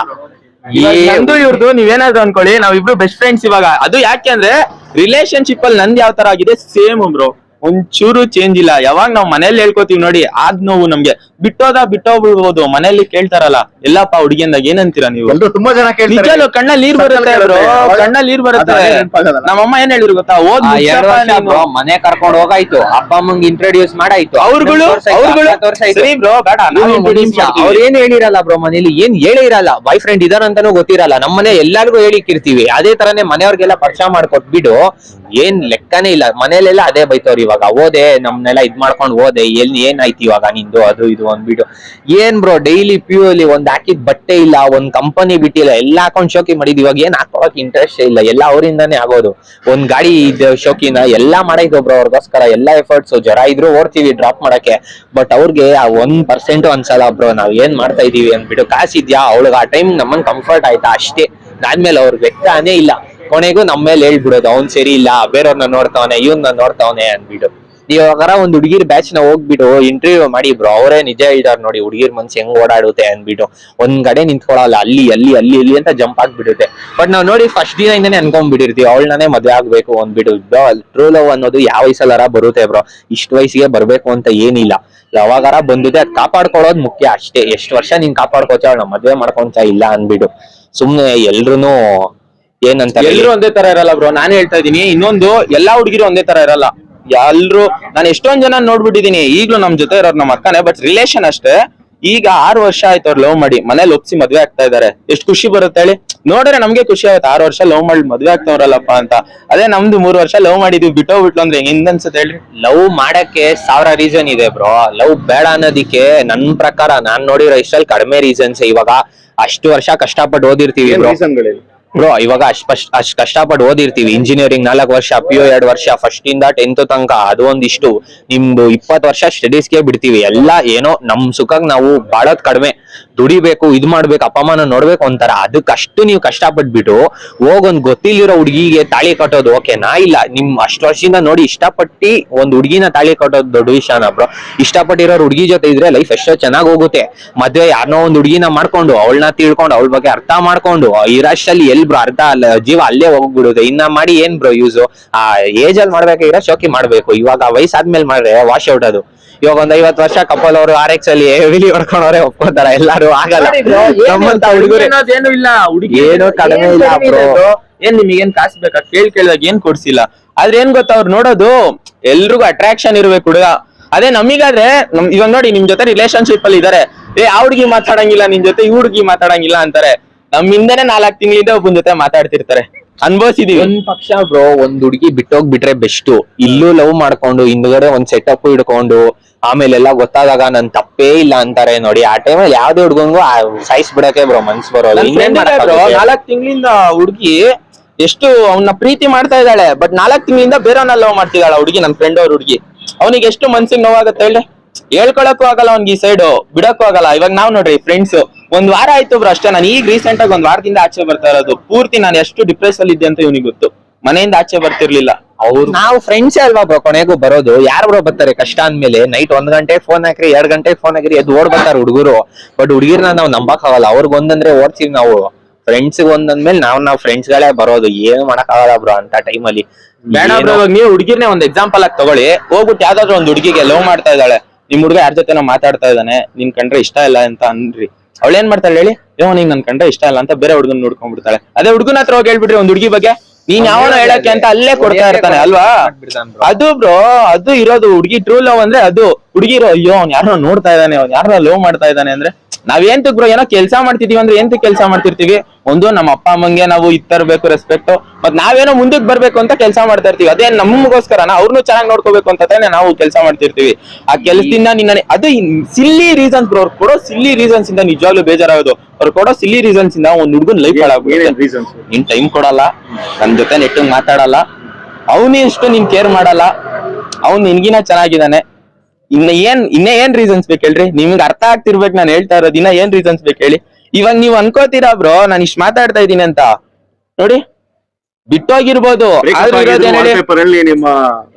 ನಂದು ಇವ್ರದ್ದು ನೀವೇನಾದ್ರು ಅನ್ಕೊಳ್ಳಿ ನಾವಿಬ್ರು ಬೆಸ್ಟ್ ಫ್ರೆಂಡ್ಸ್ ಇವಾಗ. ಅದು ಯಾಕೆ ಅಂದ್ರೆ ರಿಲೇಶನ್ಶಿಪ್ ಅಲ್ಲಿ ನಂದ್ ಯಾವ ತರ ಆಗಿದೆ ಸೇಮ್ ಬ್ರೋ ಒಂಚೂರು ಚೇಂಜ್ ಇಲ್ಲ. ಯಾವಾಗ ನಾವ್ ಮನೇಲಿ ಹೇಳ್ಕೊತೀವಿ ನೋಡಿ ಆದ್ ನೋವು ನಮ್ಗೆ. ಬಿಟ್ಟೋದ ಬಿಟ್ಟೋಗ್ಬಿಡ್ಬೋದು. ಮನೇಲಿ ಕೇಳ್ತಾರಲ್ಲ ಎಲ್ಲಪ್ಪ ಹುಡುಗಿಯಿಂದಾಗ ಏನಂತೀರಾ ನೀವು? ಎಲ್ರು ತುಂಬಾ ಜನ ಕೇಳ್ತಾರೆ. ನಿಜಲು ಕಣ್ಣಲ್ಲಿ ನೀರ್ ಬರುತ್ತೆ ಕಣ್ಣ ಕಣ್ಣಲ್ಲಿ ನೀರ್ ಬರುತ್ತೆ. ಅದೇ ನೆನ್ಪಾಗಲ್ಲ. ನಮ್ಮಮ್ಮ ಏನ್ ಹೇಳಿದ್ರು ಗೊತ್ತಾ? ಓದ್ ಆ ಎರಡ್ ಮುಗ್ಸಪ್ಪ ವರ್ಷ ನೀನು. bro, ಮನೆ ಕರ್ಕೊಂಡ್ ಹೋಗಾಯ್ತು. ಅಪ್ಪ ಅಮ್ಮಂಗ್ ಇಂಟ್ರೊಡ್ಯೂಸ್ ಮಾಡಾಯ್ತು. ಅವ್ರುಗಳು ಅವ್ರುಗಳು. ಸರಿ ಬ್ರೋ ಬೇಡ ನಾವ್ introduce ಮಾಡ್ತೀವಿ. ಅವ್ರ ಏನು ಹೇಳಿರಲ್ಲ ಬ್ರೋ ಮನೇಲಿ? ಏನ್ ಹೇಳಿರಲ್ಲ ಇರಲ್ಲ. ಬಾಯ್ ಫ್ರೆಂಡ್ ಇದಾರಂತಾನೂ ಗೊತ್ತಿರಲ್ಲ. ನಮ್ಮ ಮನೆ ಎಲ್ಲಾರ್ಗು ಹೇಳಿಕ್ಕಿರ್ತೀವಿ. ಅದೇ ತರನೇ ಮನೆಯವ್ರಿಗೆಲ್ಲ ಪರಿಚಯ ಮಾಡ್ಕೊಟ್ಬಿಡು. ಏನ್ ಲೆಕ್ಕನೇ ಇಲ್ಲ. ಮನೇಲೆಲ್ಲ ಅದೇ ಬೈತವ್ರು ಇವಾಗ ಓದೆ ನಮ್ನೆಲ್ಲ ಇದ್ ಮಾಡ್ಕೊಂಡು ಓದೆ ಎಲ್ ಏನಾಯ್ತು ಇವಾಗ ನಿಂದು? ಅದು ಇದು ಅಂದ್ಬಿಟ್ಟು. ಏನ್ ಬ್ರೋ ಡೈಲಿ ಪ್ಯೂ ಅಲ್ಲಿ ಒಂದ್ ಹಾಕಿದ್ ಬಟ್ಟೆ ಇಲ್ಲ, ಒಂದ್ ಕಂಪನಿ ಬಿಟ್ಟಿಲ್ಲ, ಎಲ್ಲಾ ಹಾಕೊಂಡ್ ಶೋಕಿ ಮಾಡಿದ್. ಇವಾಗ ಏನ್ ಹಾಕೋಕ್ ಇಂಟ್ರೆಸ್ಟ್ ಇಲ್ಲ, ಎಲ್ಲ ಅವರಿಂದಾನೇ ಆಗೋದು. ಒಂದ್ ಗಾಡಿ ಇದ್ ಶೋಕಿನ ಎಲ್ಲಾ ಮಾಡೈತು ಬ್ರೋ ಅವ್ರಿಗೋಸ್ಕರ, ಎಲ್ಲಾ ಎಫರ್ಟ್ಸ್ ಜ್ವರ ಇದ್ರು ಓಡ್ತೀವಿ ಡ್ರಾಪ್ ಮಾಡಕ್ಕೆ. ಬಟ್ ಅವ್ರಿಗೆ ಆ ಒಂದ್ ಪರ್ಸೆಂಟ್ ಅನ್ಸಲ್ಲ ಬ್ರೋ ನಾವ್ ಏನ್ ಮಾಡ್ತಾ ಇದೀವಿ ಅಂದ್ಬಿಟ್ಟು, ಕಾಸಿದ್ಯಾ? ಅವಳಿಗೆ ಆ ಟೈಮ್ ನಮ್ಮನ್ ಕಂಫರ್ಟ್ ಆಯ್ತಾ? ಅಷ್ಟೇ. ಅದಾದ್ಮೇಲೆ ಅವ್ರಿಗೆ ವ್ಯಕ್ತಾನೇ ಇಲ್ಲ. ಕೊನೆಗೂ ನಮ್ಮ ಮೇಲೆ ಹೇಳ್ಬಿಡೋದು, ಅವ್ನ್ ಸರಿ ಇಲ್ಲ ಬೇರೆಯವ್ರನ್ನ ನೋಡ್ತಾವನೆ ಇವ್ನ ನೋಡ್ತಾವನೆ ಅಂದ್ಬಿಟ್ಟು. ಇವಾಗ ಒಂದ್ ಹುಡುಗಿರ್ ಬ್ಯಾಚ್ನ ಹೋಗ್ಬಿಟ್ಟು ಇಂಟರ್ವ್ಯೂ ಮಾಡಿ, ಬ್ರೋ, ಅವರೇ ನಿಜ ಹೇಳ್ತಾರೆ ನೋಡಿ, ಹುಡುಗಿರ್ ಮನ್ಸ್ ಹೆಂಗ್ ಓಡಾಡುತ್ತೆ ಅಂದ್ಬಿಟ್ಟು ಒಂದ್ ಕಡೆ ನಿಂತ್ಕೊಳಲ್ಲ, ಅಲ್ಲಿ ಅಲ್ಲಿ ಅಲ್ಲಿ ಅಲ್ಲಿ ಅಂತ ಜಂಪ್ ಆಗ್ಬಿಡುತ್ತೆ. ಬಟ್ ನಾವ್ ನೋಡಿ ಫಸ್ಟ್ ದಿನದಿಂದಾನೇ ಅನ್ಕೊಂಡ್ಬಿಟ್ಟಿರ್ತೀವಿ, ಅವಳನ್ನೇ ಮದ್ವೆ ಆಗ್ಬೇಕು ಅಂದ್ಬಿಟ್ಟು ಟ್ರೂ ಲವ್ ಅನ್ನೋದು ಯಾವ ವಯಸ್ಸಲ್ಲಾರ ಬರುತ್ತೆ ಬ್ರೋ? ಇಷ್ಟ ವಯಸ್ಸಿಗೆ ಬರ್ಬೇಕು ಅಂತ ಏನಿಲ್ಲ. ಯಾವಾಗಾರ ಬಂದಿದೆ ಅದ್ ಕಾಪಾಡ್ಕೊಳ್ಳೋದು ಮುಖ್ಯ ಅಷ್ಟೇ. ಎಷ್ಟು ವರ್ಷ ನೀನ್ ಕಾಪಾಡ್ಕೋತ ಅವಳ ಮದ್ವೆ ಮಾಡ್ಕೊಂತ ಇಲ್ಲ ಅಂದ್ಬಿಟ್ಟು. ಸುಮ್ನೆ ಎಲ್ರುನು ಏನಂತ ಎಲ್ರು ಒಂದೇ ತರ ಇರಲ್ಲ ಬ್ರೋ ನಾನು ಹೇಳ್ತಾ ಇದೀನಿ ಇನ್ನೊಂದು ಎಲ್ಲಾ ಹುಡುಗಿರು ಒಂದೇ ತರ ಇರಲ್ಲ. ಎಲ್ರು ನಾನು ಎಷ್ಟೊಂದ್ ಜನ ನೋಡ್ಬಿಟ್ಟಿದೀನಿ ಈಗ್ಲೂ ನಮ್ ಜೊತೆ ಇರೋರು ನಮ್ಮ ಅಕ್ಕನೇ ಬಟ್ ರಿಲೇಶನ್ ಅಷ್ಟೇ. ಈಗ ಆರು ವರ್ಷ ಆಯ್ತು ಅವ್ರು ಲವ್ ಮಾಡಿ ಮನೇಲಿ ಒಪ್ಸಿ ಮದ್ವೆ ಆಗ್ತಾ ಇದಾರೆ ಎಷ್ಟು ಖುಷಿ ಬರುತ್ತೆ ಹೇಳಿ. ನೋಡ್ರೆ ನಮ್ಗೆ ಖುಷಿ ಆಗುತ್ತೆ ಆರು ವರ್ಷ ಲವ್ ಮಾಡಿ ಮದ್ವೆ ಆಗ್ತಾವ್ರಲ್ಲಪ್ಪ ಅಂತ. ಅದೇ ನಮ್ದು ಮೂರ್ ವರ್ಷ ಲವ್ ಮಾಡಿದ್ವಿ ಬಿಟ್ಟೋಗ್ಬಿಟ್ಲು ಅಂದ್ರೆ ಹೆಂಗ್ ಅನ್ಸುತ್ತೆ ಹೇಳಿ. ಲವ್ ಮಾಡಕ್ಕೆ ಸಾವಿರ ರೀಸನ್ ಇದೆ ಬ್ರೋ ಲವ್ ಬೇಡ ಅನ್ನೋದಿಕ್ಕೆ ನನ್ ಪ್ರಕಾರ ನಾನ್ ನೋಡಿರೋ ಇಷ್ಟಲ್ಲಿ ಕಡಿಮೆ ರೀಸನ್ಸ್ ಇವಾಗ ಅಷ್ಟು ವರ್ಷ ಕಷ್ಟಪಟ್ಟು ಓದಿರ್ತೀವಿ ಬ್ರೋ ಇವಾಗ ಅಷ್ಟ್ ಅಷ್ಟ್ ಕಷ್ಟಪಟ್ಟು ಓದಿರ್ತೀವಿ. ಇಂಜಿನಿಯರಿಂಗ್ ನಾಲ್ಕು ವರ್ಷ ಪಿ ಯು ಎರಡು ವರ್ಷ ಫಸ್ಟ್ ಇಂದ ಟೆಂತ್ ತನಕ ಅದು ಒಂದಿಷ್ಟು. ನಿಮ್ದು ಇಪ್ಪತ್ತು ವರ್ಷ ಸ್ಟಡೀಸ್ಗೆ ಬಿಡ್ತೀವಿ. ಎಲ್ಲ ಏನೋ ನಮ್ ಸುಖಕ್ ನಾವು ಬಾಳೋದ್ ಕಡಿಮೆ. ದುಡಿಬೇಕು, ಇದ್ ಮಾಡ್ಬೇಕು, ಅಪ್ಪ, ಅಮ್ಮನ ನೋಡ್ಬೇಕು ಅಂತಾರ ಅದಕ್ಕಷ್ಟು ನೀವು ಕಷ್ಟಪಟ್ಬಿಟ್ಟು ಹೋಗೊಂದ್ ಗೊತ್ತಿಲ್ಲಿರೋ ಹುಡುಗಿಗೆ ತಾಳಿ ಕಟ್ಟೋದು ಓಕೆನಾ ಇಲ್ಲ, ನಿಮ್ ಅಷ್ಟು ವರ್ಷದಿಂದ ನೋಡಿ ಇಷ್ಟಪಟ್ಟಿ ಒಂದ್ ಹುಡುಗಿನ ತಾಳಿ ಕಟ್ಟೋದು ದೊಡ್ಡ ವಿಷಯನ ಬ್ರೋ ಇಷ್ಟಪಟ್ಟಿರೋ ಹುಡುಗಿ ಜೊತೆ ಇದ್ರೆ ಲೈಫ್ ಎಷ್ಟೋ ಚೆನ್ನಾಗ್ ಹೋಗುತ್ತೆ. ಮದ್ವೆ ಯಾರನ್ನೋ ಒಂದ್ ಹುಡುಗಿನ ಮಾಡ್ಕೊಂಡು ಅವಳನ್ನ ತಿಳ್ಕೊಂಡು, ಅವಳ ಬಗ್ಗೆ ಅರ್ಥ ಮಾಡ್ಕೊಂಡು ಇರಷ್ಟಲ್ಲಿ ಎಲ್ ಬ್ರೋ ಅರ್ಧ ಅಲ್ಲ, ಜೀವ ಅಲ್ಲೇ ಹೋಗ್ಬಿಡುತ್ತೆ. ಇನ್ನ ಮಾಡಿ ಏನ್ ಬ್ರೋ ಯೂಸ್ ಆ ಏಜ್ ಅಲ್ಲಿ ಮಾಡ್ಬೇಕಾಗಿರೋ ಶೋಕಿ ಮಾಡ್ಬೇಕು. ಇವಾಗ ವಯಸ್ಸಾದ್ಮೇಲೆ ಮಾಡ್ರೆ ವಾಶ್ ಔಟ್ ಅದು. ಇವಾಗ ಒಂದ್ ಐವತ್ ವರ್ಷ ಕಪಲ್ ಅವರು ಆರ್ ಎಕ್ಸ್ ಅಲ್ಲಿ ಹೆವಿಲಿ ಹೊಡ್ಕೊಂಡವ್ರೆ ಒಪ್ಕೋತಾರ. ಎಲ್ಲಾರು ಆಗಲ್ಲ. ನಮ್ಮಂತ ಹುಡುಗರು ಏನು ಇಲ್ಲ. ಹುಡುಗಿ ಏನೂ ಕಡಿಮೆ ಇಲ್ಲ bro. ಏನ್ ನಿಮ್ಗೆ ಏನ್ ಕಾಸು ಬೇಕಾ? ಕೇಳಿ ಕೇಳಿದಾಗ ಏನ್ ಕೊಡ್ಸಿಲ್ಲ? ಆದ್ರೆ ಏನ್ ಗೊತ್ತಾ ಅವ್ರು ನೋಡೋದು? ಎಲ್ರಿಗೂ ಅಟ್ರಾಕ್ಷನ್ ಇರ್ಬೇಕು ಹುಡುಗ. ಅದೇ ನಮಿಗಾದ್ರೆ ನಮ್ ಇವಾಗ ನೋಡಿ ನಿಮ್ ಜೊತೆ ರಿಲೇಶನ್ಶಿಪ್ ಅಲ್ಲಿ ಇದಾರೆ. ಏ ಆ ಹುಡುಗಿ ಮಾತಾಡಂಗಿಲ್ಲ ನಿನ್ ಜೊತೆ ಈ ಹುಡುಗಿ ಮಾತಾಡಂಗಿಲ್ಲ ಅಂತಾರೆ. ನಮ್ಮಿಂದನೇ ನಾಲ್ಕ್ ತಿಂಗಳಿಂದ ಒಬ್ಬನ ಜೊತೆ ಮಾತಾಡ್ತಿರ್ತಾರೆ. ಅನ್ಭವಿಸಿದೀವಿ. ಒಂದ್ ಪಕ್ಷ ಬ್ರೋ ಒಂದ್ ಹುಡುಗಿ ಬಿಟ್ಟೋಗ್ಬಿಟ್ರೆ ಬೆಸ್ಟ್ ಇಲ್ಲೂ ಲವ್ ಮಾಡ್ಕೊಂಡು ಹಿಂದ್ಗಡೆ ಒಂದ್ ಸೆಟಪ್ ಹಿಡ್ಕೊಂಡು ಆಮೇಲೆ ಎಲ್ಲ ಗೊತ್ತಾದಾಗ ನನ್ ತಪ್ಪೇ ಇಲ್ಲ ಅಂತಾರೆ ನೋಡಿ ಆ ಟೈಮಲ್ಲಿ ಯಾವ್ದೇ ಹುಡ್ಗಂಗು ಸೈಸ್ ಬಿಡಕ್ಕೆ ಬ್ರೋ ಮನ್ಸ್ ಬರೋಲ್ಲ. ಇನ್ನೇನ್ ಮಾಡಕ್ಕಾಗುತ್ತೆ? ನಾಲ್ಕ್ ತಿಂಗಳಿಂದ ಹುಡುಗಿ ಎಷ್ಟು ಅವನ್ನ ಪ್ರೀತಿ ಮಾಡ್ತಾ ಇದ್ದಾಳೆ ಬಟ್ ನಾಲ್ಕ್ ತಿಂಗಳಿಂದ ಬೇರೆಯವನ್ನ ಲವ್ ಮಾಡ್ತಿದ್ದಾಳ ಹುಡುಗಿ ನನ್ ಫ್ರೆಂಡ್ ಅವ್ರ ಹುಡುಗಿ. ಅವನಿಗೆ ಎಷ್ಟು ಮನ್ಸಿಗೆ ನೋವಾಗತ್ತೆ ಹೇಳಿ? ಹೇಳ್ಕೊಳಕ್ಕೂ ಆಗಲ್ಲ ಅವ್ನಿಗೆ ಈ ಸೈಡ್ ಬಿಡಕ್ಕೂ ಆಗಲ್ಲ. ಇವಾಗ ನಾವ್ ನೋಡ್ರಿ ಫ್ರೆಂಡ್ಸ್ ಒಂದ್ ವಾರ ಆಯ್ತು ಬ್ರೋ ಅಷ್ಟೇ. ನಾನು ಈಗ ರೀಸೆಂಟ್ ಆಗಿ ಒಂದ್ ವಾರದಿಂದ ಆಚೆ ಬರ್ತಾ ಇರೋದು. ಪೂರ್ತಿ ನಾನು ಎಷ್ಟು ಡಿಪ್ರೆಸ್ ಅಲ್ಲಿ ಇದ್ದೆ ಅಂತ ಇವನಿಗೆ ಗೊತ್ತು. ಮನೆಯಿಂದ ಆಚೆ ಬರ್ತಿರ್ಲಿಲ್ಲ. ಅವ್ರು ನಾವು ಫ್ರೆಂಡ್ಸ್ ಅಲ್ವಾ ಬ್ರೋ ಕೊನೆಗೂ ಬರೋದು? ಯಾರು ಬ್ರೋ ಬರ್ತಾರೆ? ಕಷ್ಟ ಅಂದ್ಮೇಲೆ ನೈಟ್ ಒಂದ್ ಗಂಟೆ ಫೋನ್ ಹಾಕ್ರಿ ಎರಡ್ ಗಂಟೆ ಫೋನ್ ಹಾಕ್ರಿ ಅದು ಓಡ್ ಬರ್ತಾರೆ ಹುಡುಗರು. ಬಟ್ ಹುಡುಗಿರ್ನ ನಾವು ನಂಬಕ್ ಆಗಲ್ಲ. ಅವ್ರಿಗೆ ಒಂದಂದ್ರೆ ಓಡ್ತೀವಿ ನಾವು. ಫ್ರೆಂಡ್ಸ್ ಒಂದಂದ್ಮೇಲೆ ನಾವ್ ನಾವ್ ಫ್ರೆಂಡ್ಸ್ ಗಳೇ ಬರೋದು. ಏನು ಮಾಡಕ್ ಆಗಲ್ಲ ಬ್ರೋ ಅಂತ ಟೈಮಲ್ಲಿ ಬೇಡ ಬ್ರೋ ಇವಾಗ ನೀವು ಹುಡುಗಿರ್ನೇ ಒಂದ್ ಎಕ್ಸಾಂಪಲ್ ಆಗಿ ತಗೊಳ್ಳಿ. ಹೋಗ್ಬಿಟ್ಟು ಯಾವ್ದಾದ್ರು ಒಂದ್ ಹುಡುಗಿಗೆ ಲವ್ ಮಾಡ್ತಾ ಇದ್ದಾಳೆ. ನಿಮ್ ಹುಡುಗ ಯಾರ ಜೊತೆನೋ ಮಾತಾಡ್ತಾ ಇದ್ದಾನೆ. ನಿನ್ ಕಂಡ್ರೆ ಇಷ್ಟ ಇಲ್ಲ ಅಂತ ಅನ್ರಿ ಅವಳೇನ್ ಏನ್ ಮಾಡ್ತಾಳೆ ಹೇಳಿ? ಯೋ ನಿಂಗ್ ನನ್ ಕಂಡ್ರೆ ಇಷ್ಟ ಇಲ್ಲ ಅಂತ ಬೇರೆ ಹುಡುಗನ್ ನೋಡ್ಕೊಂಡ್ಬಿಡ್ತಾಳೆ. ಅದೇ ಹುಡುಗನ ಹತ್ರ ಹೋಗಿ ಹೇಳ್ಬಿಟ್ರಿ ಒಂದ್ ಹುಡುಗಿ ಬಗ್ಗೆ? ನೀನ್ ಯಾವನ ಹೇಳಕ್ಕೆ ಅಂತ ಅಲ್ಲೇ ಕೊಡ್ತಾ ಇರ್ತಾನೆ ಅಲ್ವಾ? ಅದು ಬ್ರೋ ಅದು ಇರೋದು ಹುಡುಗಿ ಟ್ರೂ ಲವ್ ಅಂದ್ರೆ ಅದು ಹುಡುಗಿರೋ ಅಯ್ಯೋ ಅವ್ನ್ ಯಾರನ್ನ ನೋಡ್ತಾ ಇದ್ದಾನೆ ಅವ್ನ್ ಯಾರನ್ನ ಲವ್ ಮಾಡ್ತಾ ಇದ್ದಾನೆ ಅಂದ್ರೆ ನಾವೇಂತಕ್ ಬ್ರೋ ಏನೋ ಕೆಲಸ ಮಾಡ್ತಿದೀವಿ ಅಂದ್ರೆ ಎಂತ ಕೆಲಸ ಮಾಡ್ತಿರ್ತೀವಿ? ಒಂದು ನಮ್ಮ ಅಪ್ಪ ಅಮ್ಮಂಗೆ ನಾವು ಇತ್ತರ್ಬೇಕು ರೆಸ್ಪೆಕ್ಟ್ ಮತ್ ನಾವೇನೋ ಮುಂದಕ್ಕೆ ಬರ್ಬೇಕು ಅಂತ ಕೆಲಸ ಮಾಡ್ತಾ ಇರ್ತೀವಿ. ಅದೇ ನಮಗೋಸ್ಕರನ ಅವ್ರನ್ನೂ ಚೆನ್ನಾಗಿ ನೋಡ್ಕೋಬೇಕು ಅಂತ ತಾನೇ ನಾವು ಕೆಲಸ ಮಾಡ್ತಿರ್ತೀವಿ. ಆ ಕೆಲಸದಿಂದ ನಿನ್ನ ಅದು ಸಿಲ್ಲಿ ರೀಸನ್ಸ್ ಬ್ರೋ ಅವ್ರು ಕೊಡೋ ಸಿಲ್ಲಿ ರೀಸನ್ಸ್ ಇಂದ ನಿಜವಾಗ್ಲೂ ಬೇಜಾರಾಗೋದು. ಅವ್ರು ಕೊಡೋ ಸಿಲ್ಲಿ ರೀಸನ್ಸ್ ಇಂದ ಒಂದ್ ಹುಡುಗನ್ ಲೈಫ್ ಹಾಳಾಗ್ಬಿಡುತ್ತೆ ನೀನ್ ಟೈಮ್ ಕೊಡಲ್ಲ ನನ್ ಜೊತೆ ನೆಟ್ಟಂಗ್ ಮಾತಾಡಲ್ಲ ಅವನೇ ಇಷ್ಟು ನೀನ್ ಕೇರ್ ಮಾಡಲ್ಲ ಅವ್ನ್ ನಿನ್ಗಿನ ಚೆನ್ನಾಗಿದ್ದಾನೆ. ಇನ್ನ ಏನ್ ಇನ್ನೇ ಏನ್ ರೀಸನ್ಸ್ ಬೇಕು ಹೇಳ್ರಿ? ನಿಮ್ಗೆ ಅರ್ಥ ಆಗ್ತಿರ್ಬೇಕು ನಾನು ಹೇಳ್ತಾ ಇರೋದು ಇನ್ನ ಏನ್ ರೀಸನ್ಸ್ ಬೇಕು ಹೇಳಿ? ಇವಾಗ ನೀವ್ ಅನ್ಕೋತೀರಾ ಬ್ರೋ ನಾನು ಇಷ್ಟ ಮಾತಾಡ್ತಾ ಇದ್ದೀನಿ ಅಂತ? ನೋಡಿ ಬಿಟ್ಟೋಗಿರ್ಬೋದು.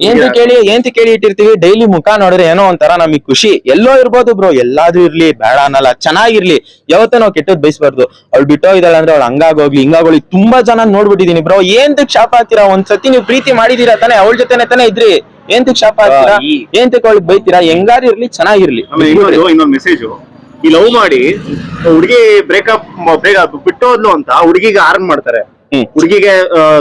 ಏನ್ ಕೇಳಿ ಏಂತ ಕೇಳಿ ಇಟ್ಟಿರ್ತೀವಿ? ಡೈಲಿ ಮುಖ ನೋಡಿದ್ರೆ ಏನೋ ಒಂಥರ ನಮಗ್ ಖುಷಿ. ಎಲ್ಲೋ ಇರ್ಬೋದು ಬ್ರೋ ಎಲ್ಲಾದ್ರೂ ಇರ್ಲಿ ಬೇಡ ಅನ್ನಲ್ಲ ಚೆನ್ನಾಗಿರ್ಲಿ. ಯಾವತ್ತೂ ನಾವು ಕೆಟ್ಟದ್ ಬಯಸ್ಬಾರ್ದು. ಅವ್ಳು ಬಿಟ್ಟೋಗಿದ್ದಾಳೆ ಅಂದ್ರೆ ಅವ್ಳು ಹಂಗಾಗೋಗ್ಲಿ ಹಿಂಗಾಗೋಗ್ಲಿ. ತುಂಬಾ ಜನ ನೋಡ್ಬಿಟ್ಟಿದೀನಿ ಬ್ರೋ. ಏನ್ ಶಾಪ ಹಾಕ್ತೀರಾ ಒಂದ್ಸತಿ ನೀವು ಪ್ರೀತಿ ಮಾಡಿದೀರಾ ತಾನೆ? ಅವಳ ಜೊತೆನೆ ತಾನೇ ಇದ್ರಿ? ಏಂತಕ್ ಶಾಪ ಹಾಕ್ತೀರಾ? ಏನ್ ಏಂತಕ್ ಅವಳಿಗೆ ಬೈತೀರಾ? ಹೆಂಗಾರು ಇರ್ಲಿ ಚೆನ್ನಾಗಿರ್ಲಿ. ಇನ್ನೊಂದು ಮೆಸೇಜ್ ಈ ಲವ್ ಮಾಡಿ ಹುಡುಗಿ ಬ್ರೇಕಪ್ ಬ್ರೇಕಪ್ ಬಿಟ್ಟೋದ್ಲು ಅಂತ ಹುಡುಗಿಗೆ ಆರ್ನ್ ಮಾಡ್ತಾರೆ. ಹುಡುಗಿಗೆ